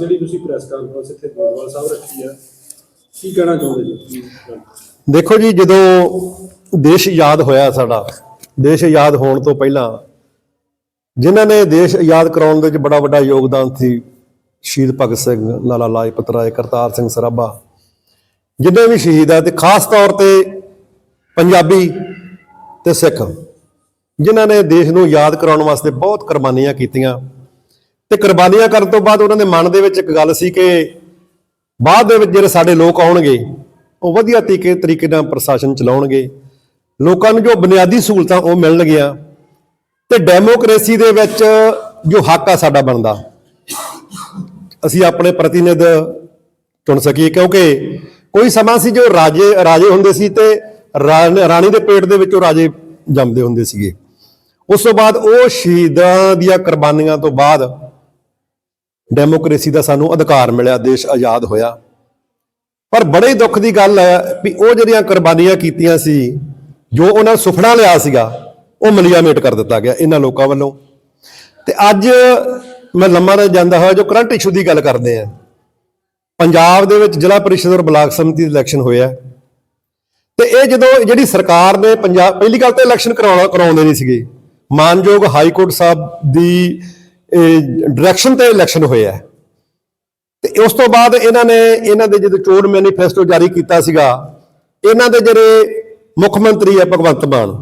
ਜਿਹੜੀ ਤੁਸੀਂ press conference ਇੱਥੇ ਗੋਦਵਾਲ ਸਾਹਿਬ ਰੱਖੀ ਆ, ਕੀ ਕਹਿਣਾ ਚਾਹੁੰਦੇ ਜੀ? ਦੇਖੋ ਜੀ, ਜਦੋਂ ਦੇਸ਼ ਆਜ਼ਾਦ ਹੋਇਆ ਸਾਡਾ, ਦੇਸ਼ ਆਜ਼ਾਦ ਹੋਣ ਤੋਂ ਪਹਿਲਾਂ ਜਿਨ੍ਹਾਂ ਨੇ ਦੇਸ਼ ਆਜ਼ਾਦ ਕਰਾਉਣ ਦੇ ਵਿੱਚ ਬੜਾ ਵੱਡਾ ਯੋਗਦਾਨ ਸੀ, ਸ਼ਹੀਦ ਭਗਤ ਸਿੰਘ, ਲਾਲਾ ਲਾਜਪਤ ਰਾਏ, ਕਰਤਾਰ ਸਿੰਘ ਸਰਾਭਾ, ਜਿੰਨੇ ਵੀ ਸ਼ਹੀਦ ਆ ਤੇ ਖਾਸ ਤੌਰ ਤੇ ਪੰਜਾਬੀ ਤੇ ਸਿੱਖ, ਜਿਨ੍ਹਾਂ ਨੇ ਦੇਸ਼ ਨੂੰ ਯਾਦ ਕਰਾਉਣ ਵਾਸਤੇ ਬਹੁਤ ਕੁਰਬਾਨੀਆਂ ਕੀਤੀਆਂ। ਤੇ ਕੁਰਬਾਨੀਆਂ ਕਰਨ ਤੋਂ ਬਾਅਦ ਉਹਨਾਂ ਦੇ ਮਨ ਦੇ ਵਿੱਚ ਇੱਕ ਗੱਲ ਸੀ ਕਿ ਬਾਅਦ ਦੇ ਵਿੱਚ ਜਿਹੜੇ ਸਾਡੇ ਲੋਕ ਆਉਣਗੇ, ਉਹ ਵਧੀਆ ਤਰੀਕੇ ਤਰੀਕੇ ਨਾਲ ਪ੍ਰਸ਼ਾਸਨ ਚਲਾਉਣਗੇ। ਲੋਕਾਂ ਨੂੰ ਜੋ ਬੁਨਿਆਦੀ ਸਹੂਲਤਾਂ ਉਹ ਮਿਲਣਗੀਆਂ ਤੇ ਡੈਮੋਕ੍ਰੇਸੀ ਦੇ ਵਿੱਚ ਜੋ ਹੱਕ ਆ ਸਾਡਾ ਬਣਦਾ। ਅਸੀਂ ਆਪਣੇ ਪ੍ਰਤੀਨਿਧ ਚੁਣ ਸਕੀਏ ਕਿਉਂਕਿ ਕੋਈ ਸਮਾਂ ਸੀ ਜੋ ਰਾਜੇ ਰਾਜੇ ਹੁੰਦੇ ਸੀ ਤੇ ਰਾਣੀ ਦੇ ਪੇਟ ਦੇ ਵਿੱਚੋਂ ਰਾਜੇ ਜੰਮਦੇ ਹੁੰਦੇ ਸੀਗੇ। ਉਸ ਤੋਂ ਬਾਅਦ ਉਹ ਸ਼ਹੀਦਾਂ ਦੀਆਂ ਕੁਰਬਾਨੀਆਂ ਤੋਂ ਬਾਅਦ ਡੈਮੋਕ੍ਰੇਸੀ ਦਾ ਸਾਨੂੰ ਅਧਿਕਾਰ ਮਿਲਿਆ, ਦੇਸ਼ ਆਜ਼ਾਦ ਹੋਇਆ। ਪਰ ਬੜੇ ਦੁੱਖ ਦੀ ਗੱਲ ਹੈ ਵੀ ਉਹ ਜਿਹੜੀਆਂ ਕੁਰਬਾਨੀਆਂ ਕੀਤੀਆਂ ਸੀ, ਜੋ ਉਹਨਾਂ ਸੁਪਨਾ ਲਿਆ ਸੀਗਾ, ਉਹ ਮਲੀਆਮੇਟ ਕਰ ਦਿੱਤਾ ਗਿਆ ਇਹਨਾਂ ਲੋਕਾਂ ਵੱਲੋਂ। ਤੇ ਅੱਜ ਮੈਂ ਲੰਮਾ ਨਾ ਜਾਂਦਾ ਹੋਇਆ, ਜੋ ਕਰੰਟ ਇਸ਼ੂ ਦੀ ਗੱਲ ਕਰਦੇ ਆ। ਪੰਜਾਬ ਦੇ ਵਿੱਚ ਜ਼ਿਲ੍ਹਾ ਪਰਿਸ਼ਦ ਔਰ ਬਲਾਕ ਸਮਿਤੀ ਦੇ ਇਲੈਕਸ਼ਨ ਹੋਇਆ। ਤੇ ਇਹ ਜਦੋਂ ਜਿਹੜੀ ਸਰਕਾਰ ਨੇ ਪੰਜਾਬ, ਪਹਿਲੀ ਗੱਲ ਤਾਂ ਇਲੈਕਸ਼ਨ ਕਰਾਉਣਾ, ਕਰਾਉਂਦੇ ਨਹੀਂ ਸੀਗੇ। ਮਾਨਯੋਗ ਹਾਈ ਕੋਰਟ ਸਾਹਿਬ ਦੀ ਡਾਇਰੈਕਸ਼ਨ ਤੇ ਇਲੈਕਸ਼ਨ ਹੋਇਆ ਤੇ ਉਸ ਤੋਂ ਬਾਅਦ ਇਹਨਾਂ ਨੇ, ਇਹਨਾਂ ਦੇ ਜਦੋਂ ਚੋਣ ਮੈਨੀਫੈਸਟੋ ਜਾਰੀ ਕੀਤਾ ਸੀਗਾ, ਇਹਨਾਂ ਦੇ ਜਿਹੜੇ ਮੁੱਖ ਮੰਤਰੀ ਹੈ ਭਗਵੰਤ ਮਾਨ,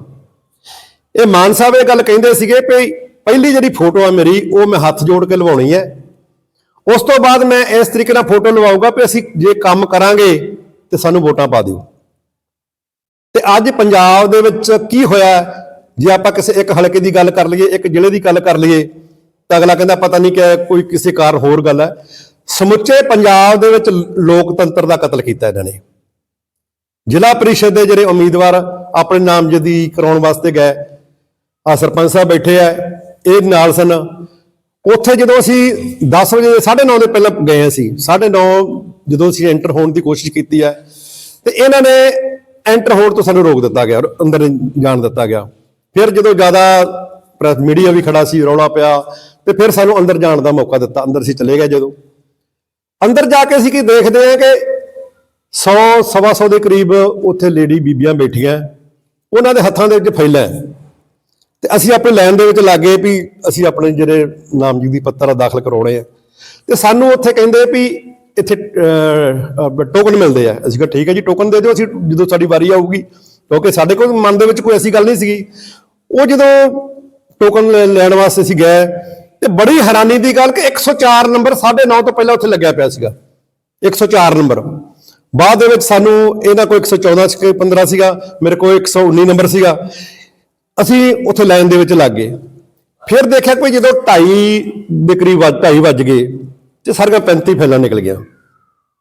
ਇਹ ਮਾਨ ਸਾਹਿਬ ਇਹ ਗੱਲ ਕਹਿੰਦੇ ਸੀਗੇ ਵੀ ਪਹਿਲੀ ਜਿਹੜੀ ਫੋਟੋ ਆ ਮੇਰੀ, ਉਹ ਮੈਂ ਹੱਥ ਜੋੜ ਕੇ ਲਵਾਉਣੀ ਹੈ। ਉਸ ਤੋਂ ਬਾਅਦ ਮੈਂ ਇਸ ਤਰੀਕੇ ਨਾਲ ਫੋਟੋ ਲਵਾਊਗਾ ਵੀ ਅਸੀਂ ਜੇ ਕੰਮ ਕਰਾਂਗੇ ਤੇ ਸਾਨੂੰ ਵੋਟਾਂ ਪਾ ਦਿਓ। ਤੇ ਅੱਜ ਪੰਜਾਬ ਦੇ ਵਿੱਚ ਕੀ ਹੋਇਆ, ਜੇ ਆਪਾਂ ਕਿਸੇ ਇੱਕ ਹਲਕੇ ਦੀ ਗੱਲ ਕਰ ਲਈਏ, ਇੱਕ ਜ਼ਿਲ੍ਹੇ ਦੀ ਗੱਲ ਕਰ ਲਈਏ ਤਾਂ ਅਗਲਾ ਕਹਿੰਦਾ ਪਤਾ ਨਹੀਂ ਕਿ ਕੋਈ ਕਿਸੇ ਕਾਰ ਹੋਰ ਗੱਲ ਹੈ। ਸਮੁੱਚੇ ਪੰਜਾਬ ਦੇ ਵਿੱਚ ਲੋਕਤੰਤਰ ਦਾ ਕਤਲ ਕੀਤਾ ਇਹਨਾਂ ਨੇ। ਜ਼ਿਲ੍ਹਾ ਪਰਿਸ਼ਦ ਦੇ ਜਿਹੜੇ ਉਮੀਦਵਾਰ ਆਪਣੇ ਨਾਮਜ਼ਦੀ ਕਰਾਉਣ ਵਾਸਤੇ ਗਏ ਆ ਸਰਪੰਚ ਸਾਹਿਬ ਬੈਠੇ ਆ, ਇਹ ਨਾਲ ਸਨ। ਉੱਥੇ ਜਦੋਂ ਅਸੀਂ 10 ਵਜੇ 9:30 ਦੇ ਪਹਿਲਾਂ ਗਏ ਅਸੀਂ 9:30 ਜਦੋਂ ਅਸੀਂ ਐਂਟਰ ਹੋਣ ਦੀ ਕੋਸ਼ਿਸ਼ ਕੀਤੀ ਹੈ ਤੇ ਇਹਨਾਂ ਨੇ ਐਂਟਰ ਹੋਣ ਤੋਂ ਸਾਨੂੰ ਰੋਕ ਦਿੱਤਾ ਗਿਆ, ਅੰਦਰ ਜਾਣ ਦਿੱਤਾ ਗਿਆ। ਫਿਰ ਜਦੋਂ ਜ਼ਿਆਦਾ ਪ੍ਰੈਸ ਮੀਡੀਆ ਵੀ ਖੜਾ ਸੀ, ਰੌਲਾ ਪਿਆ ਤੇ ਫਿਰ ਸਾਨੂੰ ਅੰਦਰ ਜਾਣ ਦਾ ਮੌਕਾ ਦਿੱਤਾ। ਅੰਦਰ ਅਸੀਂ ਚਲੇ ਗਏ ਜਦੋਂ। ਅੰਦਰ ਜਾ ਕੇ ਅਸੀਂ ਕੀ ਦੇਖਦੇ ਹਾਂ ਕਿ 100 ਸਵਾ 100 ਦੇ ਕਰੀਬ ਉੱਥੇ ਲੇਡੀ ਬੀਬੀਆਂ ਬੈਠੀਆਂ। ਉਹਨਾਂ ਦੇ ਹੱਥਾਂ ਦੇ ਵਿੱਚ ਫਾਈਲਾਂ ਹੈ। ਤੇ ਅਸੀਂ ਆਪਣੀ ਲਾਈਨ ਦੇ ਵਿੱਚ ਲੱਗੇ ਵੀ ਅਸੀਂ ਆਪਣੇ ਜਿਹੜੇ ਨਾਮਜ਼ਦਗੀ ਪੱਤਰ ਦਾਖਲ ਕਰਾਉਣੇ ਆ। ਤੇ ਸਾਨੂੰ ਉੱਥੇ ਕਹਿੰਦੇ ਵੀ ਇੱਥੇ ਟੋਕਨ ਮਿਲਦੇ ਆ। ਅਸੀਂ ਕਿਹਾ ਠੀਕ ਹੈ ਜੀ ਟੋਕਨ ਦੇ ਦਿਓ। ਅਸੀਂ ਜਦੋਂ ਸਾਡੀ ਵਾਰੀ ਆਊਗੀ, ਕਿਉਂਕਿ ਸਾਡੇ ਕੋਲ ਮਨ ਦੇ ਵਿੱਚ ਕੋਈ ਐਸੀ ਗੱਲ ਨਹੀਂ ਸੀਗੀ। ਉਹ ਜਦੋਂ ਟੋਕਨ ਲੈਣ ਵਾਸਤੇ ਅਸੀਂ ਗਏ ਤੇ ਬੜੀ ਹੈਰਾਨੀ ਦੀ ਗੱਲ ਕਿ 104 ਨੰਬਰ 9:30 ਤੋਂ ਪਹਿਲਾਂ ਉੱਥੇ ਲੱਗਿਆ ਪਿਆ ਸੀਗਾ। 104 ਨੰਬਰ। ਬਾਅਦ ਦੇ ਵਿੱਚ ਸਾਨੂੰ ਇਹਨਾਂ ਕੋਲ 114 ਸੀ ਕਿ 15 ਸੀਗਾ, ਮੇਰੇ ਕੋਲ 119 ਨੰਬਰ ਸੀਗਾ। ਅਸੀਂ ਉੱਥੇ ਲਾਈਨ ਦੇ ਵਿੱਚ ਲੱਗ ਗਏ। ਫਿਰ ਦੇਖਿਆ ਕੋਈ ਜਦੋਂ 2:30 ਦੇ ਕਰੀਬ 2:30 ਵੱਜ ਗਏ ਤੇ ਸਾਰੀਆਂ 35 ਫੈਲਾਂ ਨਿਕਲ ਗਿਆ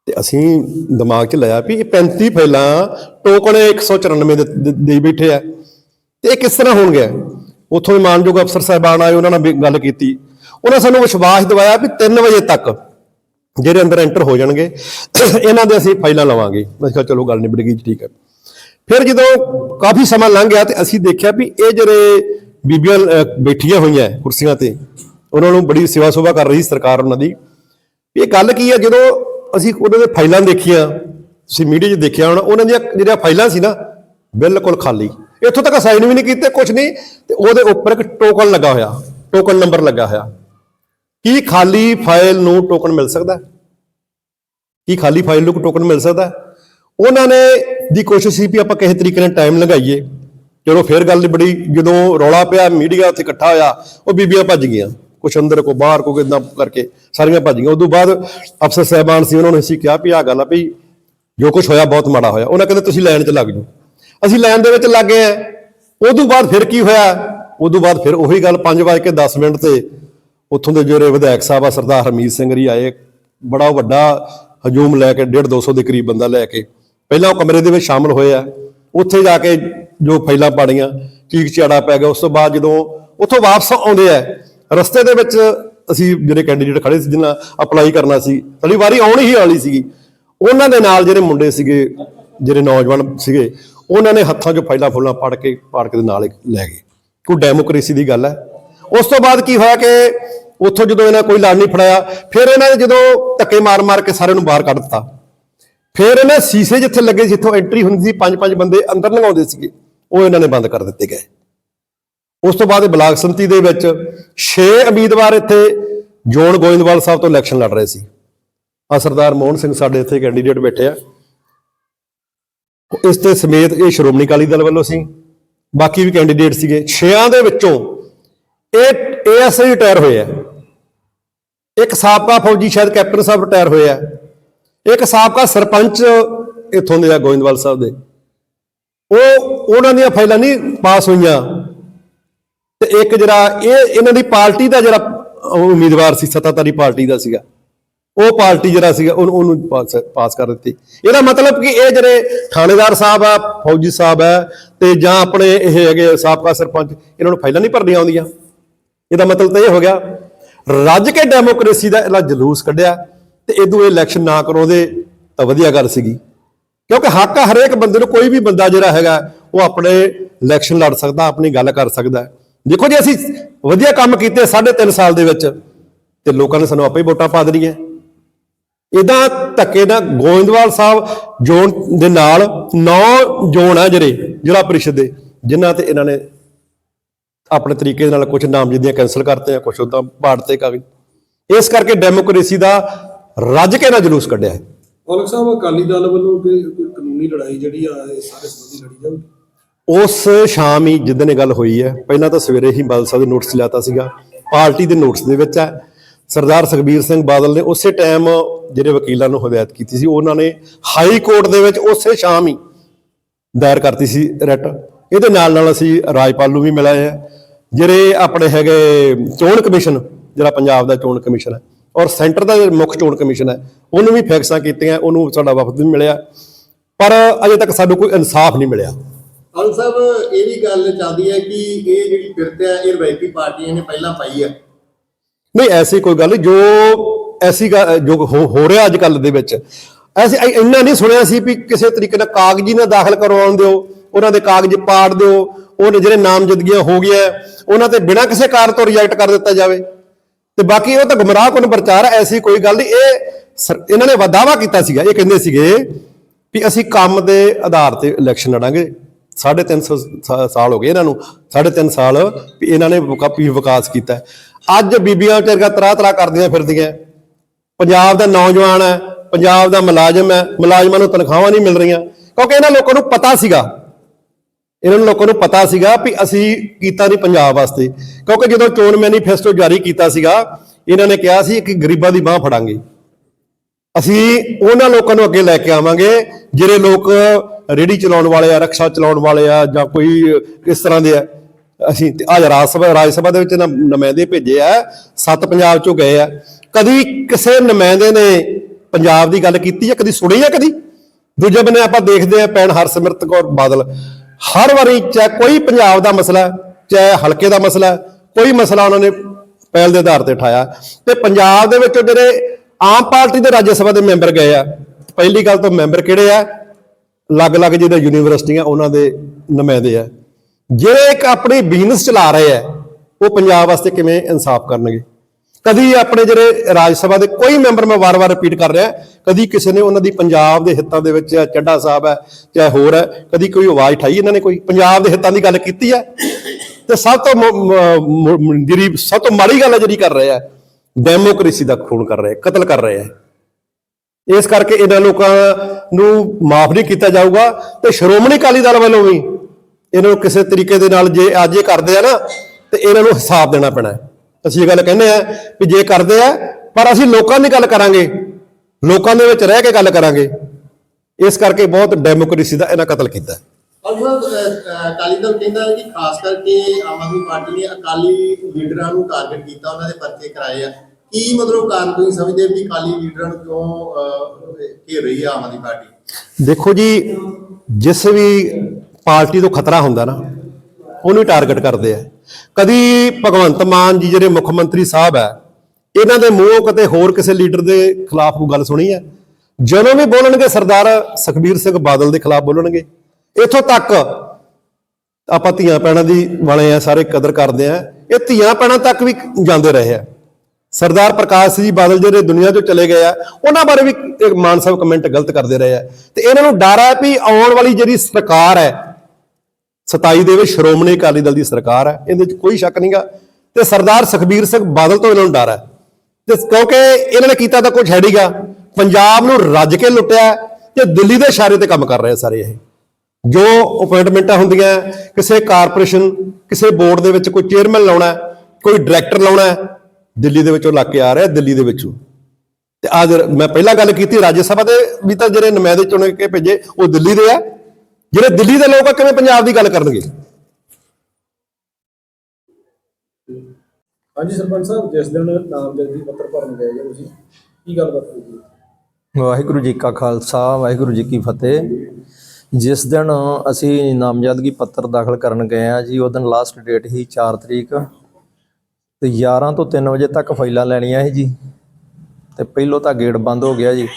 ਤੇ ਅਸੀਂ ਦਿਮਾਗ 'ਚ ਲਿਆ ਵੀ ਇਹ 35 ਫੈਲਾਂ ਟੋਕਣੇ 194 ਦੇ, ਦੇ- ਦੇ ਬੈਠੇ ਆ। ਤੇ ਇਹ ਕਿਸ ਤਰ੍ਹਾਂ ਹੋਣਗੇ ਉੱਥੋਂ ਦੇ ਮਾਨਯੋਗ ਅਫਸਰ ਸਾਹਿਬਾਨ ਆਏ, ਉਹਨਾਂ ਨਾਲ ਵੀ ਗੱਲ ਕੀਤੀ। ਉਹਨਾਂ ਸਾਨੂੰ ਵਿਸ਼ਵਾਸ ਦਿਵਾਇਆ ਵੀ 3 ਵਜੇ ਤੱਕ ਜਿਹੜੇ ਅੰਦਰ ਐਂਟਰ ਹੋ ਜਾਣਗੇ, ਇਹਨਾਂ ਦੇ ਅਸੀਂ ਫਾਈਲਾਂ ਲਵਾਂਗੇ। ਮੈਂ ਕਿਹਾ ਚਲੋ ਗੱਲ ਨਿਬੜ ਗਈ ਠੀਕ ਹੈ। ਫਿਰ ਜਦੋਂ ਕਾਫੀ ਸਮਾਂ ਲੰਘ ਗਿਆ ਤੇ ਅਸੀਂ ਦੇਖਿਆ ਵੀ ਇਹ ਜਿਹੜੇ ਬੀਬੀਆਂ ਬੈਠੀਆਂ ਹੋਈਆਂ ਕੁਰਸੀਆਂ ਤੇ, ਉਹਨਾਂ ਨੂੰ ਬੜੀ ਸੇਵਾ ਸੁਭਾ ਕਰ ਰਹੀ ਸਰਕਾਰ ਉਹਨਾਂ ਦੀ। ਵੀ ਇਹ ਗੱਲ ਕੀ ਹੈ ਜਦੋਂ ਅਸੀਂ ਉਹਨਾਂ ਦੇ ਫਾਈਲਾਂ ਦੇਖੀਆਂ, ਤੁਸੀਂ ਮੀਡੀਆ 'ਚ ਦੇਖਿਆ ਹੋਣਾ, ਉਹਨਾਂ ਦੀਆਂ ਜਿਹੜੀਆਂ ਫਾਈਲਾਂ ਸੀ ਨਾ, ਬਿਲਕੁਲ ਖਾਲੀ। ਇੱਥੋਂ ਤੱਕ ਸਾਈਨ ਵੀ ਨਹੀਂ ਕੀਤੇ ਕੁਝ ਨਹੀਂ, ਤੇ ਉਹਦੇ ਉੱਪਰ ਇੱਕ ਟੋਕਨ ਲੱਗਾ ਹੋਇਆ, ਟੋਕਨ ਨੰਬਰ ਲੱਗਾ ਹੋਇਆ। ਕੀ ਖਾਲੀ ਫਾਈਲ ਨੂੰ ਟੋਕਨ ਮਿਲ ਸਕਦਾ? ਕੀ ਖਾਲੀ ਫਾਈਲ ਨੂੰ ਟੋਕਨ ਮਿਲ ਸਕਦਾ? ਉਹਨਾਂ ਨੇ ਦੀ ਕੋਸ਼ਿਸ਼ ਸੀ ਵੀ ਆਪਾਂ ਕਿਸੇ ਤਰੀਕੇ ਨਾਲ ਟਾਈਮ ਲਗਾਈਏ। ਚਲੋ ਫਿਰ ਗੱਲ ਬੜੀ ਜਦੋਂ ਰੌਲਾ ਪਿਆ ਮੀਡੀਆ ਉੱਥੇ ਇਕੱਠਾ ਹੋਇਆ, ਉਹ ਬੀਬੀਆਂ ਭੱਜ ਗਈਆਂ। ਕੁਛ ਅੰਦਰ ਕੋ, ਬਾਹਰ ਕੋ, ਕਿਦਾਂ ਕਰਕੇ ਸਾਰੀਆਂ ਭੱਜ ਗਈਆਂ। ਉਦੋਂ ਬਾਅਦ ਅਫਸਰ ਸਾਹਿਬਾਨ ਸੀ, ਉਹਨਾਂ ਨੇ ਅਸੀਂ ਕਿਹਾ ਵੀ ਆ ਗੱਲ ਆ ਵੀ ਜੋ ਕੁਝ ਹੋਇਆ, ਬਹੁਤ ਮਾੜਾ ਹੋਇਆ। ਉਹਨਾਂ ਕਹਿੰਦੇ, ਤੁਸੀਂ ਲਾਈਨ 'ਚ ਲੱਗ ਜਾਓ। ਅਸੀਂ ਲਾਈਨ ਦੇ ਵਿੱਚ ਲੱਗ ਗਏ ਆ। ਉਦੋਂ ਬਾਅਦ ਫਿਰ ਕੀ ਹੋਇਆ? ਉਦੋਂ ਬਾਅਦ ਫਿਰ ਉਹੀ ਗੱਲ 5 ਵਜੇ ਕੇ 10 ਮਿੰਟ ਤੇ ਉੱਥੋਂ ਦੇ ਜਿਹੜੇ ਵਿਧਾਇਕ ਸਾਹਿਬ ਆ, ਸਰਦਾਰ ਹਰਮੀਤ ਸਿੰਘ ਜੀ ਆਏ, ਬੜਾ ਵੱਡਾ ਹਜੂਮ ਲੈ ਕੇ 1.5 200 ਦੇ ਕਰੀਬ ਬੰਦਾ ਲੈ ਕੇ, ਪਹਿਲਾਂ ਉਹ ਕਮਰੇ ਦੇ ਵਿੱਚ ਸ਼ਾਮਲ ਹੋਏ ਆ। ਉੱਥੇ ਜਾ ਕੇ ਜੋ ਫਾਈਲਾਂ ਪਾੜੀਆਂ, ਚੀਕ ਚਿਆੜਾ ਪੈ ਗਿਆ, ਉਸ ਤੋਂ ਬਾਅਦ ਜਦੋਂ ਉੱਥੋਂ ਵਾਪਸ ਆਉਂਦੇ ਆ, ਰਸਤੇ ਦੇ ਵਿੱਚ ਅਸੀਂ ਜਿਹੜੇ ਕੈਂਡੀਡੇਟ ਖੜੇ ਸੀ, ਜਿਨ੍ਹਾਂ ਅਪਲਾਈ ਕਰਨਾ ਸੀ, ਸਾਡੀ ਵਾਰੀ ਆਉਣੀ ਹੀ ਵਾਲੀ ਸੀਗੀ। ਉਹਨਾਂ ਦੇ ਨਾਲ ਜਿਹੜੇ ਮੁੰਡੇ ਸੀਗੇ, ਜਿਹੜੇ ਨੌਜਵਾਨ ਸੀਗੇ, ਉਹਨਾਂ ਨੇ ਹੱਥਾਂ 'ਚੋਂ ਫਾਈਲਾਂ ਫੁੱਲਾਂ ਪੜ ਕੇ, ਪਾੜ ਦੇ ਨਾਲ ਲੈ ਗਏ। ਕੋਈ ਡੈਮੋਕ੍ਰੇਸੀ ਦੀ ਗੱਲ ਹੈ। ਉਸ ਤੋਂ ਬਾਅਦ ਕੀ ਹੋਇਆ ਕਿ ਉੱਥੋਂ ਜਦੋਂ ਇਹਨਾਂ ਕੋਈ ਲੜ ਨਹੀਂ ਫੜਾਇਆ, ਫਿਰ ਇਹਨਾਂ ਨੇ ਜਦੋਂ ਧੱਕੇ ਮਾਰ-ਮਾਰ ਕੇ ਸਾਰਿਆਂ ਨੂੰ ਬਾਹਰ ਕੱਢ ਦਿੱਤਾ। ਫਿਰ ਇਹਨਾਂ ਸੀਸੇ ਜਿੱਥੇ ਲੱਗੇ ਜਿੱਥੋਂ ਐਂਟਰੀ ਹੁੰਦੀ ਸੀ, ਪੰਜ ਪੰਜ ਬੰਦੇ ਅੰਦਰ ਲੰਘਾਉਂਦੇ ਸੀਗੇ, ਉਹ ਇਹਨਾਂ ਨੇ ਬੰਦ ਕਰ ਦਿੱਤੇ ਗਏ। ਉਸ ਤੋਂ ਬਾਅਦ ਬਲਾਕ ਸੰਮਤੀ ਦੇ ਵਿੱਚ 6 ਉਮੀਦਵਾਰ ਇੱਥੇ ਜੋਨ ਗੋਇੰਦਵਾਲ ਸਾਹਿਬ ਤੋਂ ਇਲੈਕਸ਼ਨ ਲੜ ਰਹੇ ਸੀ। ਆ ਸਰਦਾਰ ਮੋਹਨ ਸਿੰਘ ਸਾਡੇ ਇੱਥੇ ਕੈਂਡੀਡੇਟ ਬੈਠੇ ਆ। ਇਸ ਤੇ ਸਮੇਤ ਇਹ ਸ਼੍ਰੋਮਣੀ ਅਕਾਲੀ ਦਲ ਵੱਲੋਂ ਸੀ। ਬਾਕੀ ਵੀ ਕੈਂਡੀਡੇਟ ਸੀਗੇ। ਛਿਆਂ ਦੇ ਵਿੱਚੋਂ ਇਹ ਏਐਸਆਈ ਰਿਟਾਇਰ ਹੋਏ ਆ। ਇੱਕ ਸਾਬਕਾ ਫੌਜੀ ਸ਼ਾਇਦ ਕੈਪਟਨ ਸਾਹਿਬ ਰਿਟਾਇਰ ਹੋਏ ਆ। ਇੱਕ ਸਾਬਕਾ ਸਰਪੰਚ ਇੱਥੋਂ ਦੇ ਆ ਗੋਇੰਦਵਾਲ ਸਾਹਿਬ ਦੇ। ਉਹ, ਉਹਨਾਂ ਦੀਆਂ ਫਾਈਲਾਂ ਨਹੀਂ ਪਾਸ ਹੋਈਆਂ। ਤੇ ਇੱਕ ਜਿਹੜਾ, ਇਹ ਇਹਨਾਂ ਦੀ ਪਾਰਟੀ ਦਾ ਜਿਹੜਾ ਉਮੀਦਵਾਰ ਸੀ, ਸੱਤਾਧਾਰੀ ਪਾਰਟੀ ਦਾ ਸੀਗਾ। ਉਹ ਪਾਰਟੀ ਜਿਹੜਾ ਸੀਗਾ, ਉਹਨੂੰ ਉਹਨੂੰ ਪਾਸ ਪਾਸ ਕਰ ਦਿੱਤੀ। ਇਹਦਾ ਮਤਲਬ ਕਿ ਇਹ ਜਿਹੜੇ ਥਾਣੇਦਾਰ ਸਾਹਿਬ ਆ, ਫੌਜੀ ਸਾਹਿਬ ਆ, ਤੇ ਜਾਂ ਆਪਣੇ ਇਹ ਹੈਗੇ ਸਾਬਕਾ ਸਰਪੰਚ, ਇਹਨਾਂ ਨੂੰ ਫਾਈਲਾਂ ਨਹੀਂ ਭਰਨੀਆਂ ਆਉਂਦੀਆਂ। ਇਹਦਾ ਮਤਲਬ ਤਾਂ ਇਹ ਹੋ ਗਿਆ, ਰੱਜ ਕੇ ਡੈਮੋਕ੍ਰੇਸੀ ਦਾ ਇਹਦਾ ਜਲੂਸ ਕੱਢਿਆ ਤੇ ਇਦੋਂ ਇਹ ਇਲੈਕਸ਼ਨ ਨਾ ਕਰਾਉਂਦੇ ਤਾਂ ਵਧੀਆ ਗੱਲ ਸੀਗੀ। ਕਿਉਂਕਿ ਹੱਕ ਹਰੇਕ ਬੰਦੇ ਨੂੰ, ਕੋਈ ਵੀ ਬੰਦਾ ਜਿਹੜਾ ਹੈਗਾ, ਉਹ ਆਪਣੇ ਇਲੈਕਸ਼ਨ ਲੜ ਸਕਦਾ, ਆਪਣੀ ਗੱਲ ਕਰ ਸਕਦਾ। ਦੇਖੋ ਜੇ, ਅਸੀਂ ਵਧੀਆ ਕੰਮ ਕੀਤੇ 3.5 ਸਾਲ ਦੇ ਵਿੱਚ ਤੇ ਲੋਕਾਂ ਨੇ ਸਾਨੂੰ ਆਪੇ ਹੀ ਵੋਟਾਂ ਪਾ ਦੇਣੀਆਂ। ਇਦਾਂ ਧੱਕੇ ਨਾਲ ਗੋਇੰਦਵਾਲ ਸਾਹਿਬ ਜ਼ੋਨ ਦੇ ਨਾਲ 9 ਜ਼ੋਨ ਆ ਜਿਹੜੇ ਜ਼ਿਲ੍ਹਾ ਪਰਿਸ਼ਦ ਦੇ, ਜਿਨ੍ਹਾਂ ਤੇ ਇਹਨਾਂ ਨੇ ਆਪਣੇ ਤਰੀਕੇ ਦੇ ਨਾਲ ਕੁਝ ਨਾਮਜ਼ਦਗੀਆਂ ਕੈਨਸਲ ਕਰਤੇ ਆ ਕੁਝ ਉਦਾਂ ਪਾੜਤੇ ਕਾਗਜ਼ ਇਸ ਕਰਕੇ ਡੈਮੋਕ੍ਰੇਸੀ ਦਾ ਰੱਜ ਕੇ ਨਾ ਜਲੂਸ ਕੱਢਿਆ ਹੈ। ਔਲਖ ਸਾਹਿਬ ਅਕਾਲੀ ਦਲ ਵੱਲੋਂ ਕੋਈ ਕਾਨੂੰਨੀ ਲੜਾਈ ਜਿਹੜੀ ਆ ਇਹ ਸਾਰੇ ਸੰਬੰਧੀ ਲੜੀ ਜਾਊਗੀ? ਉਸ ਸ਼ਾਮ ਹੀ ਜਿੱਦਣ ਇਹ ਗੱਲ ਹੋਈ ਹੈ ਪਹਿਲਾਂ ਤਾਂ ਸਵੇਰੇ ਹੀ ਬਾਦਲ ਸਾਹਿਬ ਦੇ ਨੋਟਿਸ ਲਿਆਤਾ ਸੀਗਾ ਪਾਰਟੀ ਦੇ ਨੋਟਿਸ ਦੇ ਵਿੱਚ ਹੈ। ਸਰਦਾਰ ਸੁਖਬੀਰ ਸਿੰਘ ਬਾਦਲ ਨੇ ਉਸੇ ਟਾਈਮ ਜਿਹੜੇ ਵਕੀਲਾਂ ਨੂੰ ਹਦਾਇਤ ਕੀਤੀ ਸੀ ਉਹਨਾਂ ਨੇ ਹਾਈ ਕੋਰਟ ਦੇ ਵਿੱਚ ਉਸੇ ਸ਼ਾਮ ਹੀ ਦਾਇਰ ਕਰਤੀ ਸੀ ਰਿਟ। ਇਹਦੇ ਨਾਲ ਨਾਲ ਅਸੀਂ ਰਾਜਪਾਲ ਨੂੰ ਵੀ ਮਿਲਾਏ ਆ। ਜਿਹੜੇ ਆਪਣੇ ਹੈਗੇ ਚੋਣ ਕਮਿਸ਼ਨ ਜਿਹੜਾ ਪੰਜਾਬ ਦਾ ਚੋਣ ਕਮਿਸ਼ਨ ਹੈ ਔਰ ਸੈਂਟਰ ਦਾ ਮੁੱਖ ਚੋਣ ਕਮਿਸ਼ਨ ਹੈ ਉਹਨੂੰ ਵੀ ਫੈਕਸਾਂ ਕੀਤੀਆਂ ਉਹਨੂੰ ਸਾਡਾ ਵਫਦ ਵੀ ਮਿਲਿਆ। ਪਰ ਅਜੇ ਤੱਕ ਸਾਨੂੰ ਕੋਈ ਇਨਸਾਫ ਨਹੀਂ ਮਿਲਿਆ। ਔਰ ਸਾਹਿਬ ਇਹ ਵੀ ਗੱਲ ਚੱਲਦੀ ਹੈ ਕਿ ਇਹ ਜਿਹੜੀ ਫਿਰਤ ਹੈ ਇਹ ਰਵਾਇਤੀ ਪਾਰਟੀਆਂ ਨੇ ਪਹਿਲਾਂ ਪਾਈ ਹੈ। ਨਹੀਂ ਐਸੀ ਕੋਈ ਗੱਲ ਜੋ ਐਸੀ ਜੋ ਹੋ ਹੋ ਰਿਹਾ ਅੱਜ ਕੱਲ ਦੇ ਵਿੱਚ। ਐਸੀ ਇ- ਇੰਨਾ ਨਹੀਂ ਸੁਣਿਆ ਸੀ ਵੀ ਕਿਸੇ ਤਰੀਕੇ ਨਾਲ ਕਾਗਜ਼ੀ ਨਾ ਦਾਖਲ ਕਰਵਾਉਣ ਦਿਓ। ਉਹਨਾਂ ਦੇ ਕਾਗਜ਼ ਪਾੜ ਦਿਓ ਉਹਨੇ ਜਿਹੜੇ ਨਾਮਜ਼ਦਗੀਆਂ ਹੋ ਗਿਆ ਉਹਨਾਂ ਤੇ ਬਿਨਾਂ ਕਿਸੇ ਕਾਰਨ ਤੋਂ ਰਿਜੈਕਟ ਕਰ ਦਿੱਤਾ ਜਾਵੇ। ਤੇ ਬਾਕੀ ਉਹ ਤਾਂ ਗੁੰਮਰਾਹ ਕੋਨ ਪ੍ਰਚਾਰ ਐਸੀ ਕੋਈ ਗੱਲ ਨਹੀਂ। ਇਹ ਇਹਨਾਂ ਨੇ ਦਾਅਵਾ ਕੀਤਾ ਸੀਗਾ, ਇਹ ਕਹਿੰਦੇ ਸੀਗੇ ਵੀ ਅਸੀਂ ਕੰਮ ਦੇ ਆਧਾਰ ਤੇ ਇਲੈਕਸ਼ਨ ਲੜਾਂਗੇ। 350 ਸਾ- ਸਾਲ ਹੋ ਗਏ ਇਹਨਾਂ ਨੂੰ 3.5 ਸਾਲ ਵੀ ਇਹਨਾਂ ਨੇ ਕਾਫੀ ਵਿਕਾਸ ਕੀਤਾ ਅੱਜ ਬੀਬੀਆਂ ਵਿਚਾਰੀਆਂ ਤਰਾ ਤਰਾ ਕਰਦੀਆਂ ਫਿਰਦੀਆਂ। ਪੰਜਾਬ ਦਾ ਨੌਜਵਾਨ ਹੈ, ਪੰਜਾਬ ਦਾ ਮੁਲਾਜ਼ਮ ਹੈ, ਮੁਲਾਜ਼ਮਾਂ ਨੂੰ ਤਨਖਾਹਾਂ ਨਹੀਂ ਮਿਲ ਰਹੀਆਂ। ਕਿਉਂਕਿ ਇਹਨਾਂ ਲੋਕਾਂ ਨੂੰ ਪਤਾ ਸੀਗਾ ਇਹਨਾਂ ਨੂੰ ਲੋਕਾਂ ਨੂੰ ਪਤਾ ਸੀਗਾ ਵੀ ਅਸੀਂ ਕੀਤਾ ਨਹੀਂ ਪੰਜਾਬ ਵਾਸਤੇ। ਕਿਉਂਕਿ ਜਦੋਂ ਚੋਣ ਮੈਨੀਫੈਸਟੋ ਜਾਰੀ ਕੀਤਾ ਸੀਗਾ, ਇਹਨਾਂ ਨੇ ਕਿਹਾ ਸੀ ਕਿ ਗਰੀਬਾਂ ਦੀ ਬਾਹ ਫੜਾਂਗੇ। ਅਸੀਂ ਉਹਨਾਂ ਲੋਕਾਂ ਨੂੰ ਅੱਗੇ ਲੈ ਕੇ ਆਵਾਂਗੇ, ਜਿਹੜੇ ਲੋਕ ਰੇੜੀ ਚਲਾਉਣ ਵਾਲੇ ਆ, ਰਕਸ਼ਾ ਚਲਾਉਣ ਵਾਲੇ ਆ, ਜਾਂ ਕੋਈ ਇਸ ਤਰ੍ਹਾਂ ਦੇ ਆ। ਅਸੀਂ ਅੱਜ ਰਾਜ ਸਭਾ ਰਾਜ ਸਭਾ ਦੇ ਵਿੱਚ ਨਾ ਨੁਮਾਇੰਦੇ ਭੇਜੇ ਆ, ਸੱਤ ਪੰਜਾਬ ਚੋਂ ਗਏ ਆ। ਕਦੀ ਕਿਸੇ ਨੁਮਾਇੰਦੇ ਨੇ ਪੰਜਾਬ ਦੀ ਗੱਲ ਕੀਤੀ ਆ ਕਦੀ ਸੁਣੀ ਆ ਕਦੀ? ਦੂਜੇ ਬੰਨੇ ਆਪਾਂ ਦੇਖਦੇ ਆ ਪੈਣ ਹਰਸਿਮਰਤ ਕੌਰ ਬਾਦਲ। ਹਰ ਵਾਰੀ ਚਾਹੇ ਕੋਈ ਪੰਜਾਬ ਦਾ ਮਸਲਾ ਚਾਹੇ ਹਲਕੇ ਦਾ ਮਸਲਾ ਕੋਈ ਮਸਲਾ ਉਹਨਾਂ ਨੇ ਪਹਿਲ ਦੇ ਆਧਾਰ ਤੇ ਉਠਾਇਆ। ਤੇ ਪੰਜਾਬ ਦੇ ਵਿੱਚ ਜਿਹੜੇ ਆਮ ਪਾਰਟੀ ਦੇ ਰਾਜ ਸਭਾ ਦੇ ਮੈਂਬਰ ਗਏ ਆ, ਪਹਿਲੀ ਗੱਲ ਤਾਂ ਮੈਂਬਰ ਕਿਹੜੇ ਆ? ਅਲੱਗ-ਅਲੱਗ ਜਿਹੜੇ ਯੂਨੀਵਰਸਿਟੀਆਂ ਉਹਨਾਂ ਦੇ ਨੁਮਾਇੰਦੇ ਆ। ਜਿਹੜੇ ਇੱਕ ਆਪਣੀ ਬਿਜ਼ਨਸ ਚਲਾ ਰਹੇ ਆ, ਉਹ ਪੰਜਾਬ ਵਾਸਤੇ ਕਿਵੇਂ ਇਨਸਾਫ ਕਰਨਗੇ? ਕਦੀ ਆਪਣੇ ਜਿਹੜੇ ਰਾਜ ਸਭਾ ਦੇ ਕੋਈ ਮੈਂਬਰ ਮੈਂ ਵਾਰ-ਵਾਰ ਰਿਪੀਟ ਕਰ ਰਿਹਾ, ਕਦੀ ਕਿਸੇ ਨੇ ਉਹਨਾਂ ਦੀ ਪੰਜਾਬ ਦੇ ਹਿੱਤਾਂ ਦੇ ਵਿੱਚ ਚੱਡਾ ਸਾਹਿਬ ਹੈ, ਚਾਹੇ ਹੋਰ ਹੈ, ਕਦੀ ਕੋਈ ਆਵਾਜ਼ ਠਾਈ ਇਹਨਾਂ ਨੇ ਕੋਈ? ਪੰਜਾਬ ਦੇ ਹਿੱਤਾਂ ਦੀ ਗੱਲ ਕੀਤੀ ਹੈ? ਤੇ ਸਭ ਤੋਂ ਮ- ਜਿਹੜੀ ਸਭ ਤੋਂ ਮਾੜੀ ਗੱਲ ਹੈ ਜਿਹੜੀ ਕਰ ਰਹੇ ਆ ਡੈਮੋਕ੍ਰੇਸੀ ਦਾ ਖੂਨ ਕਰ ਰਹੇ ਕਤਲ ਕਰ ਰਹੇ ਆ ਇਸ ਕਰਕੇ ਇਹਨਾਂ ਲੋਕਾਂ ਨੂੰ ਮਾਫ ਨਹੀਂ ਕੀਤਾ ਜਾਊਗਾ ਤੇ ਸ਼੍ਰੋਮਣੀ ਅਕਾਲੀ ਦਲ ਵੱਲੋਂ ਵੀ ਇਹਨਾਂ ਨੂੰ ਕਿਸੇ ਤਰੀਕੇ ਦੇ ਨਾਲ ਜੇ ਅੱਜ ਇਹ ਕਰਦੇ ਆ ਨਾ, ਤੇ ਇਹਨਾਂ ਨੂੰ ਹਿਸਾਬ ਦੇਣਾ ਪੈਣਾ ਹੈ। ਅਸੀਂ ਇਹ ਗੱਲ ਕਹਿੰਦੇ ਆ ਵੀ ਜੇ ਕਰਦੇ ਆ ਪਰ ਅਸੀਂ ਲੋਕਾਂ ਦੀ ਗੱਲ ਕਰਾਂਗੇ। ਲੋਕਾਂ ਦੇ ਵਿੱਚ ਰਹਿ ਕੇ ਗੱਲ ਕਰਾਂਗੇ। ਇਸ ਕਰਕੇ ਬਹੁਤ ਡੈਮੋਕ੍ਰੇਸੀ ਦਾ ਇਹਨਾਂ ਕਤਲ ਕੀਤਾ। ਅਕਾਲੀ ਦਲ ਕਹਿੰਦਾ ਕਿ ਖਾਸ ਕਰਕੇ ਆਮ ਆਦਮੀ ਪਾਰਟੀ ਨੇ ਅਕਾਲੀ ਲੀਡਰਾਂ ਨੂੰ ਟਾਰਗੇਟ ਕੀਤਾ ਉਹਨਾਂ ਦੇ ਪਰਚੇ ਕਰਾਏ ਆ। ਕੀ ਮਤਲਬ ਕਾਰਨ ਤੁਸੀਂ ਸਮਝਦੇ ਵੀ ਅਕਾਲੀ ਲੀਡਰਾਂ ਨੂੰ ਕਿਉਂ ਘੇਰ ਰਹੀ ਹੈ ਆਮ ਆਦਮੀ ਪਾਰਟੀ? ਦੇਖੋ ਜੀ ਜਿਸ ਵੀ ਪਾਰਟੀ ਤੋਂ ਖਤਰਾ ਹੁੰਦਾ ਨਾ ਉਹਨੂੰ ਟਾਰਗੇਟ ਕਰਦੇ ਆ। ਕਦੀ ਭਗਵੰਤ ਮਾਨ ਜੀ ਜਿਹੜੇ ਮੁੱਖ ਮੰਤਰੀ ਸਾਹਿਬ ਹੈ ਇਹਨਾਂ ਦੇ ਮੂੰਹੋਂ ਕਦੇ ਹੋਰ ਕਿਸੇ ਲੀਡਰ ਦੇ ਖਿਲਾਫ ਉਹ ਗੱਲ ਸੁਣੀ ਹੈ ਜਦੋਂ ਵੀ ਬੋਲਣਗੇ ਸਰਦਾਰ ਸੁਖਬੀਰ ਸਿੰਘ ਬਾਦਲ ਦੇ ਖਿਲਾਫ ਬੋਲਣਗੇ। ਇੱਥੋਂ ਤੱਕ ਆਪਾਂ ਧੀਆਂ ਪੈਣਾ ਦੀ ਵਾਲੇ ਆ, ਸਾਰੇ ਕਦਰ ਕਰਦੇ ਆ। ਇਹ ਧੀਆਂ ਪੈਣਾ ਤੱਕ ਵੀ ਜਾਂਦੇ ਰਹੇ ਆ। ਸਰਦਾਰ ਪ੍ਰਕਾਸ਼ ਸਿੰਘ ਜੀ ਬਾਦਲ ਜਿਹੜੇ ਦੁਨੀਆ ਤੋਂ ਚਲੇ ਗਏ ਆ, ਉਹਨਾਂ ਬਾਰੇ ਵੀ ਇੱਕ ਮਾਨ ਸਾਹਿਬ ਕਮੈਂਟ ਗਲਤ ਕਰਦੇ ਰਹੇ ਆ। ਤੇ ਇਹਨਾਂ ਨੂੰ ਡਰ ਹੈ ਵੀ ਆਉਣ ਵਾਲੀ ਜਿਹੜੀ ਸਰਕਾਰ ਹੈ 27 ਦੇ ਵਿੱਚ ਸ਼੍ਰੋਮਣੀ ਅਕਾਲੀ ਦਲ ਦੀ ਸਰਕਾਰ ਹੈ, ਇਹਦੇ ਵਿੱਚ ਕੋਈ ਸ਼ੱਕ ਨਹੀਂਗਾ। ਤੇ ਸਰਦਾਰ ਸੁਖਬੀਰ ਸਿੰਘ ਬਾਦਲ ਤੋਂ ਇਹਨਾਂ ਨੂੰ ਡਰ ਹੈ। ਤੇ ਕਿਉਂਕਿ ਇਹਨਾਂ ਨੇ ਕੀਤਾ ਤਾਂ ਕੁਝ ਹੈ ਨਹੀਂਗਾ। ਪੰਜਾਬ ਨੂੰ ਰੱਜ ਕੇ ਲੁੱਟਿਆ ਹੈ ਤੇ ਦਿੱਲੀ ਦੇ ਇਸ਼ਾਰੇ ਤੇ ਕੰਮ ਕਰ ਰਹੇ ਆ ਸਾਰੇ ਇਹ। ਜੋ ਅਪਾਇੰਟਮੈਂਟਾਂ ਹੁੰਦੀਆਂ, ਕਿਸੇ ਕਾਰਪੋਰੇਸ਼ਨ, ਕਿਸੇ ਬੋਰਡ ਦੇ ਵਿੱਚ ਕੋਈ ਚੇਅਰਮੈਨ ਲਾਉਣਾ ਕੋਈ ਡਾਇਰੈਕਟਰ ਲਾਉਣਾ ਦਿੱਲੀ ਦੇ ਵਿੱਚੋਂ ਲੱਗ ਕੇ ਆ ਰਿਹਾ ਦਿੱਲੀ ਦੇ ਵਿੱਚੋਂ। ਤੇ ਅੱਜ ਮੈਂ ਪਹਿਲਾਂ ਗੱਲ ਕੀਤੀ ਰਾਜ ਸਭਾ ਦੇ ਵੀ ਤਾਂ ਜਿਹੜੇ ਨੁਮਾਇੰਦੇ ਚੁਣ ਕੇ ਭੇਜੇ, ਉਹ ਦਿੱਲੀ ਦੇ ਆ। ਜਿਹੜੇ ਦਿੱਲੀ ਦੇ ਲੋਕ ਆ ਕਿਵੇਂ ਪੰਜਾਬ ਦੀ ਗੱਲ ਕਰਨਗੇ? ਹਾਂਜੀ ਸਰਪੰਚ ਸਾਹਿਬ ਜਿਸ ਦਿਨ ਨਾਮਜ਼ਦਗੀ ਪੱਤਰ ਭਰਨ ਗਏ ਜੀ ਤੁਸੀਂ ਕੀ ਗੱਲਬਾਤ ਹੋਈ ਜੀ ਵਾਹਿਗੁਰੂ ਜੀ ਕਾ ਖਾਲਸਾ ਵਾਹਿਗੁਰੂ ਜੀ ਕੀ ਫਤਿਹ। ਜਿਸ ਦਿਨ ਅਸੀਂ ਨਾਮਜ਼ਦਗੀ ਪੱਤਰ ਦਾਖਲ ਕਰਨ ਗਏ ਆ ਜੀ ਉਹ ਦਿਨ ਲਾਸਟ ਡੇਟ ਸੀ 4 ਤਰੀਕ। ਤੇ 11 ਤੋਂ 3 ਵਜੇ ਤੱਕ ਫਾਈਲਾਂ ਲੈਣੀਆਂ ਸੀ ਜੀ। ਤੇ ਪਹਿਲੋਂ ਤਾਂ ਗੇਟ ਬੰਦ ਹੋ ਗਿਆ ਜੀ।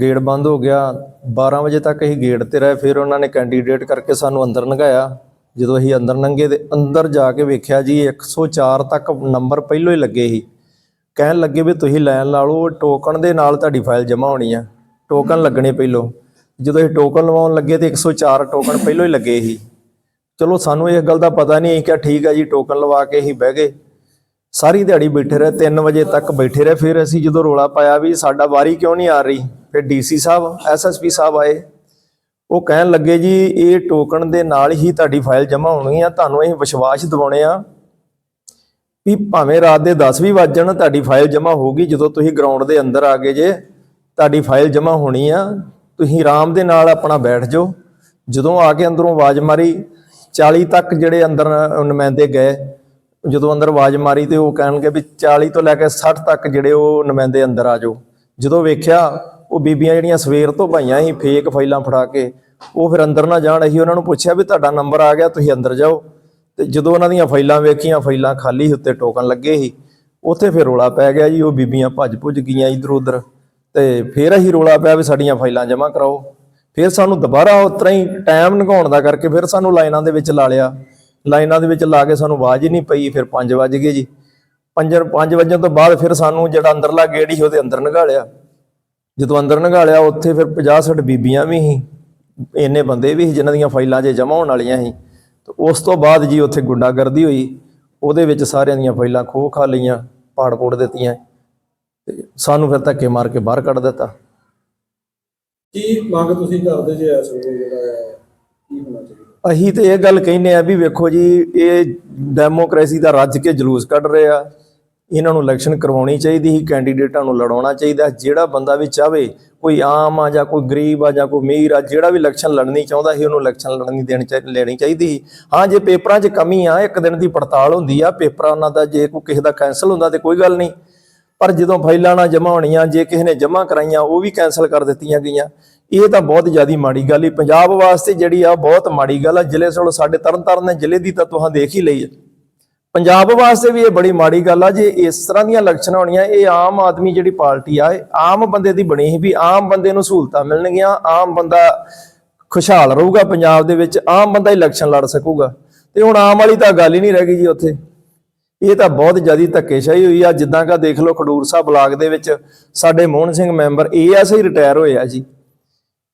ਗੇਟ ਬੰਦ ਹੋ ਗਿਆ। 12 ਵਜੇ ਤੱਕ ਅਸੀਂ ਗੇਟ ਤੇ ਰਹੇ। ਫਿਰ ਉਹਨਾਂ ਨੇ ਕੈਂਡੀਡੇਟ ਕਰਕੇ ਸਾਨੂੰ ਅੰਦਰ ਲੰਘਾਇਆ। ਜਦੋਂ ਅਸੀਂ ਅੰਦਰ ਲੰਘੇ ਤੇ ਅੰਦਰ ਜਾ ਕੇ ਵੇਖਿਆ ਜੀ 104 ਤੱਕ ਨੰਬਰ ਪਹਿਲੋਂ ਹੀ ਲੱਗੇ ਸੀ। ਕਹਿਣ ਲੱਗੇ ਵੀ ਤੁਸੀਂ ਲਾਈਨ ਲਾ ਲਓ ਟੋਕਨ ਦੇ ਨਾਲ ਤੁਹਾਡੀ ਫਾਈਲ ਜਮ੍ਹਾਂ ਹੋਣੀ ਆ। ਟੋਕਨ ਲੱਗਣੇ ਪਹਿਲੋਂ। ਜਦੋਂ ਇਹ ਟੋਕਨ ਲਵਾਉਣ ਲੱਗੇ ਤੇ 104 ਟੋਕਨ ਪਹਿਲੋਂ ਹੀ ਲੱਗੇ ਸੀ। ਚਲੋ ਸਾਨੂੰ ਇਸ ਗੱਲ ਦਾ ਪਤਾ ਨਹੀਂ, ਅਸੀਂ ਕਿਹਾ ਠੀਕ ਹੈ ਜੀ ਟੋਕਨ ਲਵਾ ਕੇ ਅਸੀਂ ਬਹਿ ਗਏ। ਸਾਰੀ ਦਿਹਾੜੀ ਬੈਠੇ ਰਹੇ 3 ਵਜੇ ਤੱਕ ਬੈਠੇ ਰਹੇ। ਫਿਰ ਅਸੀਂ ਜਦੋਂ ਰੋਲਾ ਪਾਇਆ ਵੀ ਸਾਡਾ ਵਾਰੀ ਕਿਉਂ ਨਹੀਂ ਆ ਰਹੀ, ਫਿਰ ਡੀਸੀ ਸਾਹਿਬ ਐਸਐਸਪੀ ਸਾਹਿਬ ਆਏ। ਉਹ ਕਹਿਣ ਲੱਗੇ ਜੀ, ਇਹ ਟੋਕਨ ਦੇ ਨਾਲ ਹੀ ਤੁਹਾਡੀ ਫਾਈਲ ਜਮ੍ਹਾਂ ਹੋਣੀ ਆ, ਤੁਹਾਨੂੰ ਅਸੀਂ ਵਿਸ਼ਵਾਸ ਦਿਵਾਉਣੇ ਆ ਵੀ ਭਾਵੇਂ ਰਾਤ ਦੇ 10 ਵੀ ਵੱਜ ਜਾਣ, ਤੁਹਾਡੀ ਫਾਈਲ ਜਮ੍ਹਾਂ ਹੋਊਗੀ। ਜਦੋਂ ਤੁਸੀਂ ਗਰਾਊਂਡ ਦੇ ਅੰਦਰ ਆ ਗਏ ਜੇ, ਤੁਹਾਡੀ ਫਾਈਲ ਜਮ੍ਹਾਂ ਹੋਣੀ ਆ, ਤੁਸੀਂ ਆਰਾਮ ਦੇ ਨਾਲ ਆਪਣਾ ਬੈਠ ਜਾਓ। ਜਦੋਂ ਆ ਕੇ ਅੰਦਰੋਂ ਆਵਾਜ਼ ਮਾਰੀ 40 ਤੱਕ ਜਿਹੜੇ ਅੰਦਰ ਨੁਮਾਇੰਦੇ ਗਏ ਜਦੋਂ ਅੰਦਰ ਆਵਾਜ਼ ਮਾਰੀ ਤੇ ਉਹ ਕਹਿਣਗੇ ਵੀ 40 ਤੋਂ ਲੈ ਕੇ 60 ਤੱਕ ਜਿਹੜੇ ਉਹ ਨੁਮਾਇੰਦੇ ਅੰਦਰ ਆ ਜਾਓ। ਜਦੋਂ ਵੇਖਿਆ ਉਹ ਬੀਬੀਆਂ ਜਿਹੜੀਆਂ ਸਵੇਰ ਤੋਂ ਭਾਈਆਂ ਸੀ ਫੇਕ ਫਾਈਲਾਂ ਫੜਾ ਕੇ ਉਹ ਫਿਰ ਅੰਦਰ ਨਾ ਜਾਣ ਅਸੀਂ ਉਹਨਾਂ ਨੂੰ ਪੁੱਛਿਆ ਵੀ ਤੁਹਾਡਾ ਨੰਬਰ ਆ ਗਿਆ ਤੁਸੀਂ ਅੰਦਰ ਜਾਓ। ਤੇ ਜਦੋਂ ਉਹਨਾਂ ਦੀਆਂ ਫਾਈਲਾਂ ਵੇਖੀਆਂ ਫਾਈਲਾਂ ਖਾਲੀ ਸੀ, ਉੱਤੇ ਟੋਕਨ ਲੱਗੇ ਸੀ ਉੱਥੇ ਫਿਰ ਰੋਲਾ ਪੈ ਗਿਆ ਜੀ ਉਹ ਬੀਬੀਆਂ ਭੱਜ ਭੁੱਜ ਗਈਆਂ ਇਧਰ ਉਧਰ। ਤੇ ਫਿਰ ਅਸੀਂ ਰੋਲਾ ਪਿਆ ਵੀ ਸਾਡੀਆਂ ਫਾਈਲਾਂ ਜਮ੍ਹਾਂ ਕਰਾਓ। ਫਿਰ ਸਾਨੂੰ ਦੁਬਾਰਾ ਉਸ ਤਰ੍ਹਾਂ ਹੀ ਟਾਈਮ ਲੰਘਾਉਣ ਦਾ ਕਰਕੇ ਫਿਰ ਸਾਨੂੰ ਲਾਈਨਾਂ ਦੇ ਵਿੱਚ ਲਾ ਲਿਆ। ਲਾਈਨਾਂ ਦੇ ਵਿੱਚ ਲਾ ਕੇ ਸਾਨੂੰ ਆਵਾਜ਼ ਹੀ ਨਹੀਂ ਪਈ, ਫਿਰ 5 ਵਜ ਗਏ ਜੀ। 5 5 ਵਜੇ ਤੋਂ ਬਾਅਦ ਫਿਰ ਸਾਨੂੰ ਜਿਹੜਾ ਅੰਦਰਲਾ ਗੇਟ ਸੀ ਉਹਦੇ ਅੰਦਰ ਨਗਾਲਿਆ। ਜਦੋਂ ਅੰਦਰ ਨਗਾਲਿਆ, ਉੱਥੇ ਫਿਰ 50 60 ਬੀਬੀਆਂ ਵੀ ਸੀ। ਇੰਨੇ ਬੰਦੇ ਵੀ ਸੀ ਜਿਨ੍ਹਾਂ ਦੀਆਂ ਫਾਈਲਾਂ 'ਚ ਜਮ੍ਹਾਂ ਹੋਣ ਵਾਲੀਆਂ ਸੀ। ਤੇ ਉਸ ਤੋਂ ਬਾਅਦ ਜੀ ਉੱਥੇ ਗੁੰਡਾਗਰਦੀ ਹੋਈ। ਉਹਦੇ ਵਿੱਚ ਸਾਰਿਆਂ ਦੀਆਂ ਫਾਈਲਾਂ ਖੋਹ ਖਾ ਲਈਆਂ, ਪਾੜ ਪੋੜ ਦਿੱਤੀਆਂ। ਤੇ ਸਾਨੂੰ ਫਿਰ ਧੱਕੇ ਮਾਰ ਕੇ ਬਾਹਰ ਕੱਢ ਦਿੱਤਾ। ਕੀ ਮੰਗ ਤੁਸੀਂ ਕਰਦੇ ਜੇ ਇਸ ਵੇਲੇ ਜਿਹੜਾ ਹੈ, ਕੀ ਹੋਣਾ ਚਾਹੀਦਾ? ਅਸੀਂ ਤੇ ਇਹ ਗੱਲ ਕਹਿੰਦੇ ਆ ਵੀ ਵੇਖੋ ਜੀ, ਇਹ ਡੈਮੋਕ੍ਰੇਸੀ ਦਾ ਰੱਜ ਕੇ ਜਲੂਸ ਕੱਢ ਰਹੇ ਆ। ਇਹਨਾਂ ਨੂੰ ਇਲੈਕਸ਼ਨ ਕਰਵਾਉਣੀ ਚਾਹੀਦੀ ਸੀ ਕੈਂਡੀਡੇਟਾਂ ਨੂੰ ਲੜਾਉਣਾ ਚਾਹੀਦਾ। ਜਿਹੜਾ ਬੰਦਾ ਵੀ ਚਾਹਵੇ, ਕੋਈ ਆਮ ਆ ਜਾਂ ਕੋਈ ਗਰੀਬ ਆ ਜਾਂ ਕੋਈ ਅਮੀਰ ਆ, ਜਿਹੜਾ ਵੀ ਇਲੈਕਸ਼ਨ ਲੜਨੀ ਚਾਹੁੰਦਾ ਸੀ, ਉਹਨੂੰ ਇਲੈਕਸ਼ਨ ਲੜਨੀ ਦੇਣੀ ਚਾਹੀ, ਲੈਣੀ ਚਾਹੀਦੀ ਸੀ। ਹਾਂ, ਜੇ ਪੇਪਰਾਂ 'ਚ ਕਮੀ ਆ, ਇੱਕ ਦਿਨ ਦੀ ਪੜਤਾਲ ਹੁੰਦੀ ਆ, ਪੇਪਰਾਂ ਉਹਨਾਂ ਦਾ ਜੇ ਕੋਈ ਕਿਸੇ ਦਾ ਕੈਨਸਲ ਹੁੰਦਾ ਤੇ ਕੋਈ ਗੱਲ ਨਹੀਂ। ਪਰ ਜਦੋਂ ਫਾਈਲਾਂ ਨਾ ਜਮ੍ਹਾਂ ਹੋਣੀਆਂ, ਜੇ ਕਿਸੇ ਨੇ ਜਮ੍ਹਾਂ ਕਰਾਈਆਂ, ਉਹ ਵੀ ਕੈਨਸਲ ਕਰ ਦਿੱਤੀਆਂ ਗਈਆਂ। ਇਹ ਤਾਂ ਬਹੁਤ ਜ਼ਿਆਦੀ ਮਾੜੀ ਗੱਲ ਹੀ ਪੰਜਾਬ ਵਾਸਤੇ ਜਿਹੜੀ ਆ, ਬਹੁਤ ਮਾੜੀ ਗੱਲ ਆ। ਜ਼ਿਲ੍ਹੇ ਸੋਲ ਸਾਡੇ ਤਰਨਤਾਰਨ ਦੇ ਜ਼ਿਲ੍ਹੇ ਦੀ ਤਾਂ ਤੁਸੀਂ ਦੇਖ ਹੀ ਲਈ ਹੈ ਪੰਜਾਬ ਵਾਸਤੇ ਵੀ ਇਹ ਬੜੀ ਮਾੜੀ ਗੱਲ ਆ ਜੇ ਇਸ ਤਰ੍ਹਾਂ ਦੀਆਂ ਇਲੈਕਸ਼ਨਾਂ ਹੋਣੀਆਂ, ਇਹ ਆਮ ਆਦਮੀ ਜਿਹੜੀ ਪਾਰਟੀ ਆ, ਇਹ ਆਮ ਬੰਦੇ ਦੀ ਬਣੀ ਸੀ ਵੀ ਆਮ ਬੰਦੇ ਨੂੰ ਸਹੂਲਤਾਂ ਮਿਲਣਗੀਆਂ, ਆਮ ਬੰਦਾ ਖੁਸ਼ਹਾਲ ਰਹੂਗਾ ਪੰਜਾਬ ਦੇ ਵਿੱਚ, ਆਮ ਬੰਦਾ ਇਲੈਕਸ਼ਨ ਲੜ ਸਕੂਗਾ। ਤੇ ਹੁਣ ਆਮ ਵਾਲੀ ਤਾਂ ਗੱਲ ਹੀ ਨਹੀਂ ਰਹਿ ਗਈ ਜੀ ਉੱਥੇ। ਇਹ ਤਾਂ ਬਹੁਤ ਜ਼ਿਆਦੀ ਧੱਕੇਸ਼ਾਹੀ ਹੋਈ ਆ। ਜਿੱਦਾਂ ਕਾ ਦੇਖ ਲਓ ਖਡੂਰ ਸਾਹਿਬ ਬਲਾਕ ਦੇ ਵਿੱਚ ਸਾਡੇ Mohan Singh member ASI retire ਹੋਏ ਆ ਜੀ।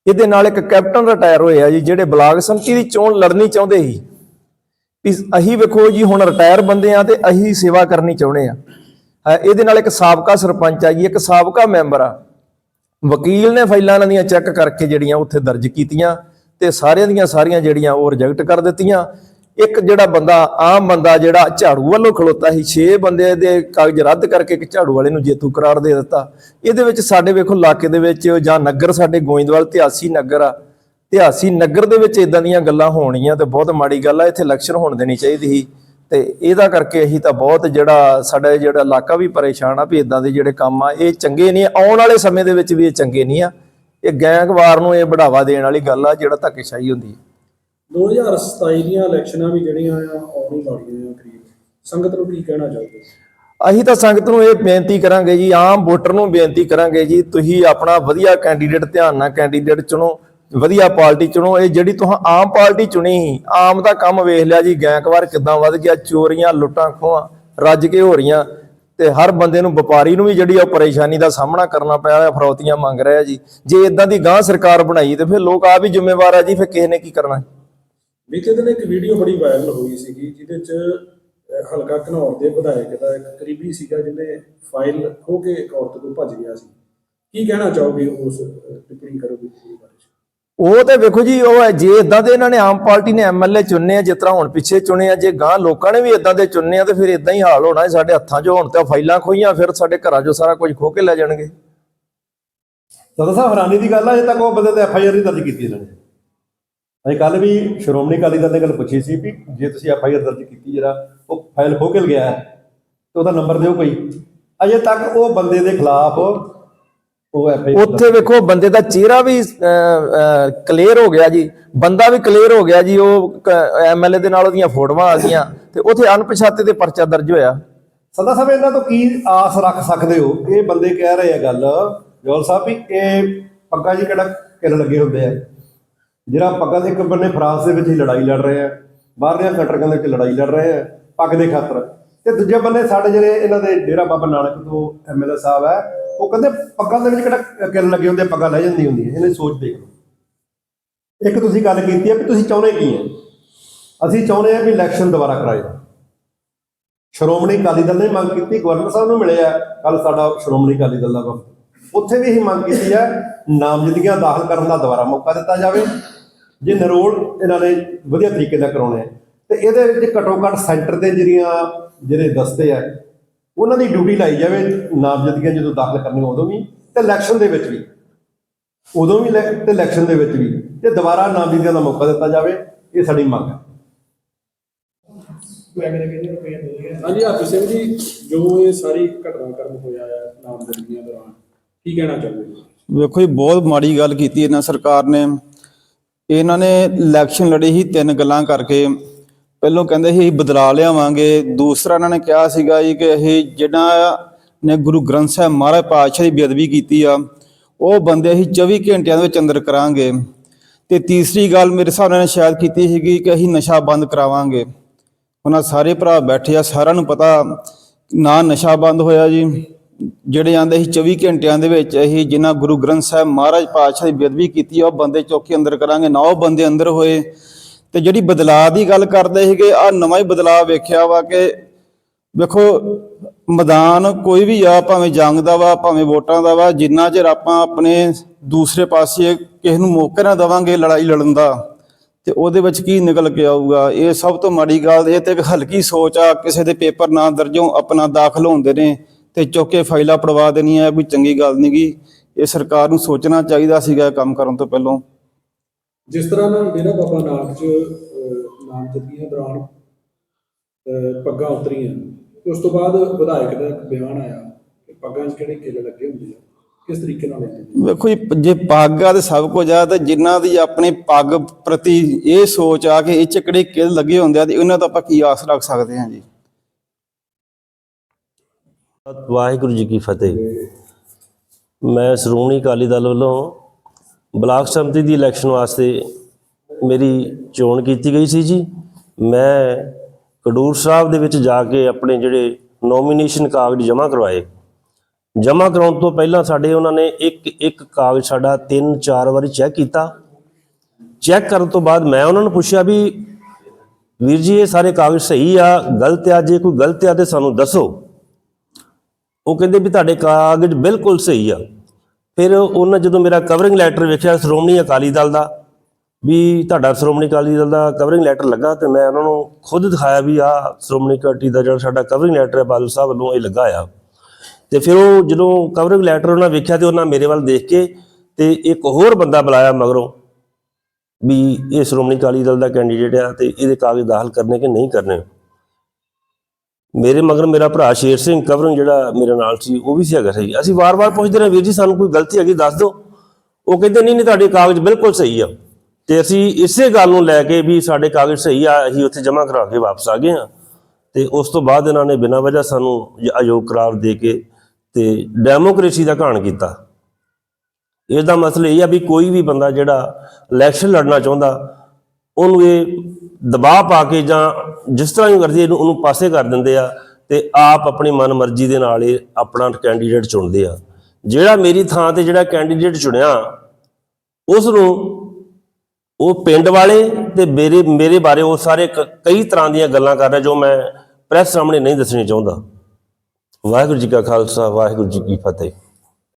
ਇਹਦੇ ਨਾਲ ਇੱਕ ਕੈਪਟਨ ਰਿਟਾਇਰ ਹੋਏ ਆ ਜੀ, ਜਿਹੜੇ ਬਲਾਕ ਸੰਮਤੀ ਦੀ ਚੋਣ ਲੜਨੀ ਚਾਹੁੰਦੇ ਸੀ। ਵੀ ਅਸੀਂ ਵੇਖੋ ਜੀ, ਹੁਣ ਰਿਟਾਇਰ ਬੰਦੇ ਆ ਤੇ ਅਸੀਂ ਸੇਵਾ ਕਰਨੀ ਚਾਹੁੰਦੇ ਆ। ਇਹਦੇ ਨਾਲ ਇੱਕ ਸਾਬਕਾ ਸਰਪੰਚ ਆ ਜੀ, ਇੱਕ ਸਾਬਕਾ ਮੈਂਬਰ ਆ। ਵਕੀਲ ਨੇ ਫਾਈਲਾਂ ਇਹਨਾਂ ਦੀਆਂ ਚੈੱਕ ਕਰਕੇ ਜਿਹੜੀਆਂ ਉੱਥੇ ਦਰਜ ਕੀਤੀਆਂ ਤੇ ਸਾਰਿਆਂ ਦੀਆਂ ਸਾਰੀਆਂ ਜਿਹੜੀਆਂ ਉਹ ਰਿਜੈਕਟ ਕਰ ਦਿੱਤੀਆਂ। ਇੱਕ ਜਿਹੜਾ ਬੰਦਾ, ਆਮ ਬੰਦਾ ਜਿਹੜਾ ਝਾੜੂ ਵੱਲੋਂ ਖਲੋਤਾ ਸੀ 6 ਬੰਦੇ ਦੇ ਕਾਗਜ਼ ਰੱਦ ਕਰਕੇ ਇੱਕ ਝਾੜੂ ਵਾਲੇ ਨੂੰ ਜੇਤੂ ਕਰਾਰ ਦੇ ਦਿੱਤਾ। ਇਹਦੇ ਵਿੱਚ ਸਾਡੇ ਵੇਖੋ ਇਲਾਕੇ ਦੇ ਵਿੱਚ ਜਾਂ ਨਗਰ ਸਾਡੇ ਗੋਇੰਦਵਾਲ ਇਤਿਹਾਸੀ ਨਗਰ ਆ। ਇਤਿਹਾਸੀ ਨਗਰ ਦੇ ਵਿੱਚ ਇਦਾਂ ਦੀਆਂ ਗੱਲਾਂ ਹੋਣੀਆਂ ਤੇ ਬਹੁਤ ਮਾੜੀ ਗੱਲ ਆ, ਇੱਥੇ ਇਲੈਕਸ਼ਨ ਹੋਣ ਦੇਣੀ ਚਾਹੀਦੀ ਸੀ। ਤੇ ਇਹਦਾ ਕਰਕੇ ਅਸੀਂ ਤਾਂ ਬਹੁਤ ਜਿਹੜਾ ਸਾਡਾ ਜਿਹੜਾ ਇਲਾਕਾ ਵੀ ਪਰੇਸ਼ਾਨ ਆ ਵੀ ਇਦਾਂ ਦੇ ਜਿਹੜੇ ਕੰਮ ਆ, ਇਹ ਚੰਗੇ ਨਹੀਂ ਆਉਣ ਵਾਲੇ ਸਮੇਂ ਦੇ ਵਿੱਚ ਵੀ ਇਹ ਚੰਗੇ ਨਹੀਂ ਆ। ਇਹ ਗੈਂਗਵਾਰ ਨੂੰ ਇਹ ਬੜਾਵਾ ਦੇਣ ਵਾਲੀ ਗੱਲ ਆ, ਜਿਹੜਾ ਧੱਕੇਸ਼ਾਹੀ ਹੁੰਦੀ ਹੈ 2027 ਦੀਆਂ ਇਲੈਕਸ਼ਨਾਂ ਵੀ ਜਿਹੜੀਆਂ ਆ, ਆਉਣ ਵਾਲੀਆਂ ਆ ਕਰੀਬ। ਸੰਗਤ ਨੂੰ ਕੀ ਕਹਿਣਾ ਚਾਹੋਗੇ? ਅਸੀਂ ਤਾਂ ਸੰਗਤ ਨੂੰ ਇਹ ਬੇਨਤੀ ਕਰਾਂਗੇ ਜੀ, ਆਮ ਵੋਟਰ ਨੂੰ ਬੇਨਤੀ ਕਰਾਂਗੇ ਜੀ, ਤੁਸੀਂ ਆਪਣਾ ਵਧੀਆ ਕੈਂਡੀਡੇਟ ਧਿਆਨ ਨਾਲ ਕੈਂਡੀਡੇਟ ਚੁਣੋ, ਵਧੀਆ ਪਾਰਟੀ ਚੁਣੋ। ਇਹ ਜਿਹੜੀ ਤੁਸੀਂ ਆਮ ਪਾਰਟੀ ਚੁਣੀ ਸੀ, ਆਮ ਦਾ ਕੰਮ ਵੇਖ ਲਿਆ ਜੀ ਗੈਂਕਵਾਰ ਕਿਦਾਂ ਵੱਧ ਗਿਆ, ਚੋਰੀਆਂ, ਲੁੱਟਾਂ, ਖੋਹਾਂ, ਰੱਜ ਕੇ ਹੋ ਰਹੀਆਂ। ਤੇ ਹਰ ਬੰਦੇ ਨੂੰ ਵਪਾਰੀ ਨੂੰ ਵੀ ਜਿਹੜੀ ਆ ਪਰੇਸ਼ਾਨੀ ਦਾ ਸਾਹਮਣਾ ਕਰਨਾ ਪਿਆ ਹੈ ਫਰੌਤੀਆਂ ਮੰਗ ਰਿਹਾ ਜੀ। ਜੇ ਇਦਾਂ ਦੀ ਗਾਂ ਸਰਕਾਰ ਬਣਾਈ, ਤੇ ਫਿਰ ਲੋਕ ਆਪ ਹੀ ਜ਼ਿੰਮੇਵਾਰ ਆ ਜੀ, ਫਿਰ ਕਿਸੇ ਨੇ ਕੀ ਕਰਨਾ? ਬੀਤੇ ਦਿਨ ਇੱਕ ਵੀਡੀਓ ਬੜੀ ਵਾਇਰਲ ਹੋਈ ਸੀਗੀ ਜਿਹਦੇ ਚ ਹਲਕਾ ਘਨੌਰ ਦੇ ਵਿਧਾਇਕ ਦਾ ਇੱਕ ਕਰੀਬੀ ਸੀਗਾ ਜਿਹਨੇ ਫਾਈਲ ਖੋ ਕੇ ਇੱਕ ਔਰਤ ਤੋਂ ਭੱਜ ਗਿਆ ਸੀ ਕੀ ਕਹਿਣਾ ਚਾਹੋਗੇ ਉਸ ਟਿੱਪਣੀ ਕਰੋਗੇ ਇਸ ਬਾਰੇ? ਉਹ ਤੇ ਵੇਖੋ ਜੀ ਉਹ ਹੈ, ਜੇ ਇਦਾਂ ਦੇ ਇਹਨਾਂ ਨੇ ਆਮ ਪਾਰਟੀ ਨੇ ਐਮਐਲਏ ਚੁਣਨੇ ਆ ਜਿਸ ਤਰ੍ਹਾਂ ਹੁਣ ਪਿੱਛੇ ਚੁਣੇ ਆ ਜੇ ਗਾਂ ਲੋਕਾਂ ਨੇ ਵੀ ਇਦਾਂ ਦੇ ਚੁਣਨੇ ਆ ਤੇ ਫਿਰ ਇਦਾਂ ਹੀ ਹਾਲ ਹੋਣਾ ਹੈ। ਸਾਡੇ ਹੱਥਾਂ 'ਚੋਂ ਹੁਣ ਤੇ ਫਾਈਲਾਂ ਖੋਈਆਂ ਫਿਰ ਸਾਡੇ ਘਰਾਂ 'ਚੋਂ ਸਾਰਾ ਕੁਝ ਖੋ ਕੇ ਲੈ ਜਾਣਗੇ ਸਦਾ ਸਾਹਿਬ ਹੈਰਾਨੀ ਦੀ ਗੱਲ ਆ ਅਜੇ ਤੱਕ ਉਹ ਬੰਦੇ ਤੇ ਐਫ ਆਈ ਆਰ ਨਹੀਂ ਦਰਜ ਕੀਤੀ ਇਹਨਾਂ ਨੇ ਅਸੀਂ ਕੱਲ ਵੀ ਸ਼੍ਰੋਮਣੀ ਅਕਾਲੀ ਦਲ ਨੇ ਗੱਲ ਪੁੱਛੀ ਸੀ ਵੀ ਜੇ ਤੁਸੀਂ ਐਫ ਆਈ ਆਰ ਦਰਜ ਕੀਤੀ ਜਿਹੜਾ ਉਹ ਫਾਈਲ ਕੇ ਗਿਆ ਹੈ ਤੇ ਉਹਦਾ ਨੰਬਰ ਦਿਓ ਕੋਈ। ਅਜੇ ਤੱਕ ਉਹ ਬੰਦੇ ਦੇ ਖਿਲਾਫ ਉਹ ਐਫ ਆਈ ਉੱਥੇ ਵੇਖੋ ਬੰਦੇ ਦਾ ਚਿਹਰਾ ਵੀ ਕਲੀਅਰ ਹੋ ਗਿਆ ਜੀ। ਬੰਦਾ ਵੀ ਕਲੀਅਰ ਹੋ ਗਿਆ ਜੀ ਉਹ ਐਮਐਲਏ ਦੇ ਨਾਲ ਉਹਦੀਆਂ ਫੋਟੋਆਂ ਆ ਗਈਆਂ ਤੇ ਉੱਥੇ ਅਣਪਛਾਤੇ ਤੇ ਪਰਚਾ ਦਰਜ ਹੋਇਆ। ਸਦਾ ਸਾਹਿਬ ਇਹਨਾਂ ਤੋਂ ਕੀ ਆਸ ਰੱਖ ਸਕਦੇ ਹੋ? ਇਹ ਬੰਦੇ ਕਹਿ ਰਹੇ ਆ ਗੱਲ ਜੋਲ ਸਾਹਿਬ ਵੀ ਇਹ ਪੱਗਾ ਜੀ ਕਿਹੜਾ ਕਿੱਲ ਲੱਗੇ ਹੁੰਦੇ ਆ? ਜਿਹੜਾ ਪੱਗਾਂ ਦੇ ਇੱਕ ਬੰਨੇ ਫਰਾਂਸ ਦੇ ਵਿੱਚ ਹੀ ਲੜਾਈ ਲੜ ਰਹੇ ਆ, ਬਾਹਰਲੀਆਂ ਕੰਟਰੀਆਂ ਦੇ ਵਿੱਚ ਲੜਾਈ ਲੜ ਰਹੇ ਆ, ਪੱਗ ਦੇ ਖਾਤਰ। ਤੇ ਦੂਜੇ ਬੰਨੇ ਸਾਡੇ ਜਿਹੜੇ ਇਹਨਾਂ ਦੇ ਡੇਰਾ ਬਾਬਾ ਨਾਨਕ ਤੋਂ ਐਮਐਲਏ ਸਾਹਿਬ ਹੈ ਉਹ ਕਹਿੰਦੇ ਪੱਗਾਂ ਦੇ ਵਿੱਚ ਕਿਹੜਾ ਕਿੱਲ ਲੱਗੇ ਹੁੰਦੇ, ਪੱਗਾਂ ਲੈ ਜਾਂਦੀ ਹੁੰਦੀ ਹੈ ਇਹਨੇ ਸੋਚ ਦੇਖ ਲਓ। ਇੱਕ ਤੁਸੀਂ ਗੱਲ ਕੀਤੀ ਹੈ ਕਿ ਤੁਸੀਂ ਚਾਹੁੰਦੇ ਕੀ ਹੈ ਅਸੀਂ ਚਾਹੁੰਦੇ ਹਾਂ ਵੀ ਇਲੈਕਸ਼ਨ ਦੁਬਾਰਾ ਕਰਾਏ ਸ਼੍ਰੋਮਣੀ ਅਕਾਲੀ ਦਲ ਨੇ ਮੰਗ ਕੀਤੀ, ਗਵਰਨਰ ਸਾਹਿਬ ਨੂੰ ਮਿਲਿਆ ਆ ਕੱਲ ਸਾਡਾ ਸ਼੍ਰੋਮਣੀ ਅਕਾਲੀ ਦਲ ਦਾ ਵਫਦ। ਉੱਥੇ ਵੀ ਇਹੀ ਮੰਗ ਕੀਤੀ ਹੈ ਨਾਮਜ਼ਦਗੀਆਂ ਦਾਖਲ ਕਰਨ ਦਾ ਦੁਬਾਰਾ ਮੌਕਾ ਦਿੱਤਾ ਜਾਵੇ। ਜੇ ਨਰੋਲ ਇਹਨਾਂ ਨੇ ਵਧੀਆ ਤਰੀਕੇ ਨਾਲ ਕਰਾਉਣੇ ਆ ਤੇ ਇਹਦੇ ਵਿੱਚ ਘੱਟੋ ਘੱਟ ਸੈਂਟਰ ਦੇ ਜਿਹੜੀਆਂ ਜਿਹੜੇ ਦਸਤੇ ਆ ਉਹਨਾਂ ਦੀ ਡਿਊਟੀ ਲਾਈ ਜਾਵੇ ਨਾਮਜ਼ਦਗੀਆਂ ਜਦੋਂ ਦਾਖਲ ਕਰਨੀਆਂ ਉਦੋਂ ਵੀ ਤੇ ਇਲੈਕਸ਼ਨ ਦੇ ਵਿੱਚ ਵੀ। ਉਦੋਂ ਵੀ ਤੇ ਇਲੈਕਸ਼ਨ ਦੇ ਵਿੱਚ ਵੀ। ਤੇ ਦੁਬਾਰਾ ਨਾਮਜ਼ਦਗੀਆਂ ਦਾ ਮੌਕਾ ਦਿੱਤਾ ਜਾਵੇ ਇਹ ਸਾਡੀ ਮੰਗ ਹੈ ਹਾਂਜੀ ਹਾਪੀ ਸਿੰਘ ਜੀ ਜੋ ਇਹ ਸਾਰੀ ਘਟਨਾਕ੍ਰਮ ਹੋਇਆ ਹੈ ਨਾਮਜ਼ਦਗੀਆਂ ਦੌਰਾਨ ਕੀ ਕਹਿਣਾ ਚਾਹੋਗੇ ਵੇਖੋ ਜੀ ਬਹੁਤ ਮਾੜੀ ਗੱਲ ਕੀਤੀ ਇਹਨਾਂ ਸਰਕਾਰ ਨੇ। ਇਹਨਾਂ ਨੇ ਇਲੈਕਸ਼ਨ ਲੜੀ ਸੀ, ਤਿੰਨ ਗੱਲਾਂ ਕਰਕੇ। ਪਹਿਲੋਂ ਕਹਿੰਦੇ ਸੀ, ਅਸੀਂ ਬਦਲਾ ਲਿਆਵਾਂਗੇ। ਦੂਸਰਾ ਇਹਨਾਂ ਨੇ ਕਿਹਾ ਸੀਗਾ ਜੀ ਕਿ ਇਹ ਜਿਹੜਾ ਨੇ ਗੁਰੂ ਗ੍ਰੰਥ ਸਾਹਿਬ ਮਹਾਰਾਜ ਪਾਤਸ਼ਾਹ ਦੀ ਬੇਅਦਬੀ ਕੀਤੀ ਆ, ਉਹ ਬੰਦੇ ਅਸੀਂ 24 ਘੰਟਿਆਂ ਦੇ ਵਿੱਚ ਅੰਦਰ ਕਰਾਂਗੇ। ਤੇ ਤੀਸਰੀ ਗੱਲ ਮੇਰੇ ਹਿਸਾਬ ਨਾਲ ਸ਼ਾਇਦ ਕੀਤੀ ਸੀਗੀ ਕਿ ਅਸੀਂ ਨਸ਼ਾ ਬੰਦ ਕਰਾਵਾਂਗੇ। ਉਹਨਾਂ ਸਾਰੇ ਭਰਾ ਬੈਠੇ ਆ, ਸਾਰਿਆਂ ਨੂੰ ਪਤਾ ਨਾ ਨਸ਼ਾ ਬੰਦ ਹੋਇਆ ਜੀ। ਜਿਹੜੇ ਆਂਦੇ ਸੀ 24 ਘੰਟਿਆਂ ਦੇ ਵਿੱਚ ਅਸੀਂ ਜਿਨ੍ਹਾਂ ਗੁਰੂ ਗ੍ਰੰਥ ਸਾਹਿਬ ਮਹਾਰਾਜ ਪਾਤਸ਼ਾਹ ਦੀ ਬੇਅਦਬੀ ਕੀਤੀ ਆ, ਉਹ ਬੰਦੇ ਚੁੱਕ ਅੰਦਰ ਕਰਾਂਗੇ। ਨਾ ਉਹ ਬੰਦੇ ਅੰਦਰ ਹੋਏ। ਤੇ ਜਿਹੜੀ ਬਦਲਾਅ ਦੀ ਗੱਲ ਕਰਦੇ ਸੀਗੇ, ਆ ਨਵਾਂ ਹੀ ਬਦਲਾਅ ਵੇਖਿਆ ਵਾ ਕਿ ਵੇਖੋ, ਮੈਦਾਨ ਕੋਈ ਵੀ ਆ, ਭਾਵੇਂ ਜੰਗ ਦਾ ਵਾ, ਭਾਵੇਂ ਵੋਟਾਂ ਦਾ ਵਾ, ਜਿੰਨਾ ਚਿਰ ਆਪਾਂ ਆਪਣੇ ਦੂਸਰੇ ਪਾਸੇ ਕਿਸੇ ਨੂੰ ਮੌਕਾ ਨਾ ਦੇਵਾਂਗੇ ਲੜਾਈ ਲੜਨ ਦਾ, ਤੇ ਉਹਦੇ ਵਿੱਚ ਕੀ ਨਿਕਲ ਕੇ ਆਊਗਾ? ਇਹ ਸਭ ਤੋਂ ਮਾੜੀ ਗੱਲ, ਇਹ ਤੇ ਇੱਕ ਹਲਕੀ ਸੋਚ ਆ, ਕਿਸੇ ਦੇ ਪੇਪਰ ਨਾ ਦਰਜੋਂ ਆਪਣਾ ਦਾਖਲ ਹੁੰਦੇ ਨੇ। ਤੇ ਚੁੱਕ ਕੇ ਫਾਈਲਾਂ ਪੜਵਾ ਦੇਣੀਆਂ ਇਹ ਕੋਈ ਚੰਗੀ ਗੱਲ ਨਹੀਂਗੀ ਇਹ ਸਰਕਾਰ ਨੂੰ ਸੋਚਣਾ ਚਾਹੀਦਾ ਸੀਗਾ ਕੰਮ ਕਰਨ ਤੋਂ ਪਹਿਲਾਂ। ਜਿਸ ਤਰ੍ਹਾਂ ਨਾਲ ਡੇਰਾ ਬਾਬਾ ਨਾਨਕ ਚ ਨਾਮਜ਼ਦਗੀਆਂ ਦੌਰਾਨ ਪੱਗਾਂ ਉਤਰੀਆਂ। ਉਸ ਤੋਂ ਬਾਅਦ ਵਿਧਾਇਕ ਦਾ ਇੱਕ ਬਿਆਨ ਆਇਆ ਕਿ ਪੱਗਾਂ 'ਚ ਕਿਹੜੇ ਕਿੱਲ ਲੱਗੇ ਹੁੰਦੇ ਆ। ਕਿਸ ਤਰੀਕੇ ਨਾਲ ਵੇਖੋ ਜੀ ਜੇ ਪੱਗ ਆ ਤੇ ਸਭ ਕੁਝ ਆ ਤੇ ਜਿਨ੍ਹਾਂ ਦੀ ਆਪਣੇ ਪੱਗ ਪ੍ਰਤੀ ਇਹ ਸੋਚ ਆ ਕਿ ਇਹ ਚ ਕਿਹੜੇ ਕਿਲ ਲੱਗੇ ਹੁੰਦੇ ਆ ਤੇ ਉਹਨਾਂ ਤੋਂ ਆਪਾਂ ਕੀ ਆਸ ਰੱਖ ਸਕਦੇ ਹਾਂ ਜੀ? ਵਾਹਿਗੁਰੂ ਜੀ ਕੀ ਫਤਿਹ। ਮੈਂ ਸ਼੍ਰੋਮਣੀ ਅਕਾਲੀ ਦਲ ਵੱਲੋਂ ਬਲਾਕ ਸੰਮਤੀ ਦੀ ਇਲੈਕਸ਼ਨ ਵਾਸਤੇ ਮੇਰੀ ਚੋਣ ਕੀਤੀ ਗਈ ਸੀ ਜੀ। ਮੈਂ ਕਡੂਰ ਸਾਹਿਬ ਦੇ ਵਿੱਚ ਜਾ ਕੇ ਆਪਣੇ ਜਿਹੜੇ ਨੋਮੀਨੇਸ਼ਨ ਕਾਗਜ਼ ਜਮ੍ਹਾਂ ਕਰਵਾਏ। ਜਮ੍ਹਾਂ ਕਰਾਉਣ ਤੋਂ ਪਹਿਲਾਂ ਸਾਡੇ ਉਹਨਾਂ ਨੇ ਇੱਕ ਇੱਕ ਕਾਗਜ਼ ਸਾਡਾ ਤਿੰਨ, ਚਾਰ ਵਾਰੀ ਚੈੱਕ ਕੀਤਾ। ਚੈੱਕ ਕਰਨ ਤੋਂ ਬਾਅਦ ਮੈਂ ਉਹਨਾਂ ਨੂੰ ਪੁੱਛਿਆ ਵੀ ਵੀਰ ਜੀ, ਇਹ ਸਾਰੇ ਕਾਗਜ਼ ਸਹੀ ਆ, ਗਲਤ ਆ? ਜੇ ਕੋਈ ਗਲਤ ਆ ਤੇ ਸਾਨੂੰ ਦੱਸੋ। ਉਹ ਕਹਿੰਦੇ ਵੀ ਤੁਹਾਡੇ ਕਾਗਜ਼ ਬਿਲਕੁਲ ਸਹੀ ਆ। ਫਿਰ ਉਹਨਾਂ ਜਦੋਂ ਮੇਰਾ ਕਵਰਿੰਗ ਲੈਟਰ ਵੇਖਿਆ, ਸ਼੍ਰੋਮਣੀ ਅਕਾਲੀ ਦਲ ਦਾ, ਵੀ ਤੁਹਾਡਾ ਸ਼੍ਰੋਮਣੀ ਅਕਾਲੀ ਦਲ ਦਾ ਕਵਰਿੰਗ ਲੈਟਰ ਲੱਗਾ ਤੇ ਮੈਂ ਉਹਨਾਂ ਨੂੰ ਖੁਦ ਦਿਖਾਇਆ ਵੀ ਆ ਸ਼੍ਰੋਮਣੀ ਕਮੇਟੀ ਦਾ ਜਿਹੜਾ ਸਾਡਾ ਕਵਰਿੰਗ ਲੈਟਰ ਹੈ, ਬਾਦਲ ਸਾਹਿਬ ਵੱਲੋਂ ਇਹ ਲੱਗਾ ਆ। ਤੇ ਫਿਰ ਉਹ ਜਦੋਂ ਕਵਰਿੰਗ ਲੈਟਰ ਉਹਨਾਂ ਵੇਖਿਆ ਤੇ ਉਹਨਾਂ ਮੇਰੇ ਵੱਲ ਦੇਖ ਕੇ ਤੇ ਇੱਕ ਹੋਰ ਬੰਦਾ ਬੁਲਾਇਆ ਮਗਰੋਂ ਵੀ ਇਹ ਸ਼੍ਰੋਮਣੀ ਅਕਾਲੀ ਦਲ ਦਾ ਕੈਂਡੀਡੇਟ ਆ ਤੇ ਇਹਦੇ ਕਾਗਜ਼ ਦਾਖਲ ਕਰਨੇ ਕਿ ਨਹੀਂ ਕਰਨੇ। ਮੇਰੇ ਮਗਰ ਮੇਰਾ ਭਰਾ ਸ਼ੇਰ ਸਿੰਘ ਕਵਰਿੰਗ ਜਿਹੜਾ ਮੇਰੇ ਨਾਲ ਸੀ, ਉਹ ਵੀ ਸੀ ਹੈਗਾ ਸਹੀ। ਅਸੀਂ ਵਾਰ-ਵਾਰ ਪੁੱਛਦੇ ਰਹੇ, ਵੀਰ ਜੀ, ਸਾਨੂੰ ਕੋਈ ਗਲਤੀ ਹੈਗੀ, ਦੱਸ ਦਿਓ। ਉਹ ਕਹਿੰਦੇ, ਨਹੀਂ ਨਹੀਂ, ਤੁਹਾਡੇ ਕਾਗਜ਼ ਬਿਲਕੁਲ ਸਹੀ ਆ। ਤੇ ਅਸੀਂ ਇਸੇ ਗੱਲ ਨੂੰ ਲੈ ਕੇ ਵੀ ਸਾਡੇ ਕਾਗਜ਼ ਸਹੀ ਆ, ਅਸੀਂ ਉੱਥੇ ਜਮ੍ਹਾਂ ਕਰਾ ਕੇ ਵਾਪਸ ਆ ਗਏ ਆ ਤੇ ਉਸ ਤੋਂ ਬਾਅਦ ਇਹਨਾਂ ਨੇ ਬਿਨਾਂ ਵਜ੍ਹਾ ਸਾਨੂੰ ਅਯੋਗ ਕਰਾਰ ਦੇ ਕੇ ਤੇ ਡੈਮੋਕ੍ਰੇਸੀ ਦਾ ਘਾਣ ਕੀਤਾ। ਇਹਦਾ ਮਸਲਾ ਇਹ ਆ ਵੀ ਕੋਈ ਵੀ ਬੰਦਾ ਜਿਹੜਾ ਇਲੈਕਸ਼ਨ ਲੜਨਾ ਚਾਹੁੰਦਾ, ਉਹਨੂੰ ਇਹ ਦਬਾਅ ਪਾ ਕੇ ਜਾਂ ਜਿਸ ਤਰ੍ਹਾਂ ਵੀ ਕਰਦੇ ਇਹਨੂੰ ਉਹਨੂੰ ਪਾਸੇ ਕਰ ਦਿੰਦੇ ਆ ਤੇ ਆਪ ਆਪਣੀ ਮਨਮਰਜ਼ੀ ਦੇ ਨਾਲ ਇਹ ਆਪਣਾ ਕੈਂਡੀਡੇਟ ਚੁਣਦੇ ਆ। ਜਿਹੜਾ ਮੇਰੀ ਥਾਂ ਤੇ ਜਿਹੜਾ ਕੈਂਡੀਡੇਟ ਚੁਣਿਆ, ਉਸ ਨੂੰ ਉਹ ਪਿੰਡ ਵਾਲੇ ਤੇ ਮੇਰੇ ਮੇਰੇ ਬਾਰੇ ਉਹ ਸਾਰੇ ਕ- ਕਈ ਤਰ੍ਹਾਂ ਦੀਆਂ ਗੱਲਾਂ ਕਰ ਰਿਹਾ ਜੋ ਮੈਂ ਪ੍ਰੈਸ ਸਾਹਮਣੇ ਨਹੀਂ ਦੱਸਣੀ ਚਾਹੁੰਦਾ। ਵਾਹਿਗੁਰੂ ਜੀ ਕਾ ਖਾਲਸਾ, ਵਾਹਿਗੁਰੂ ਜੀ ਕੀ ਫਤਿਹ।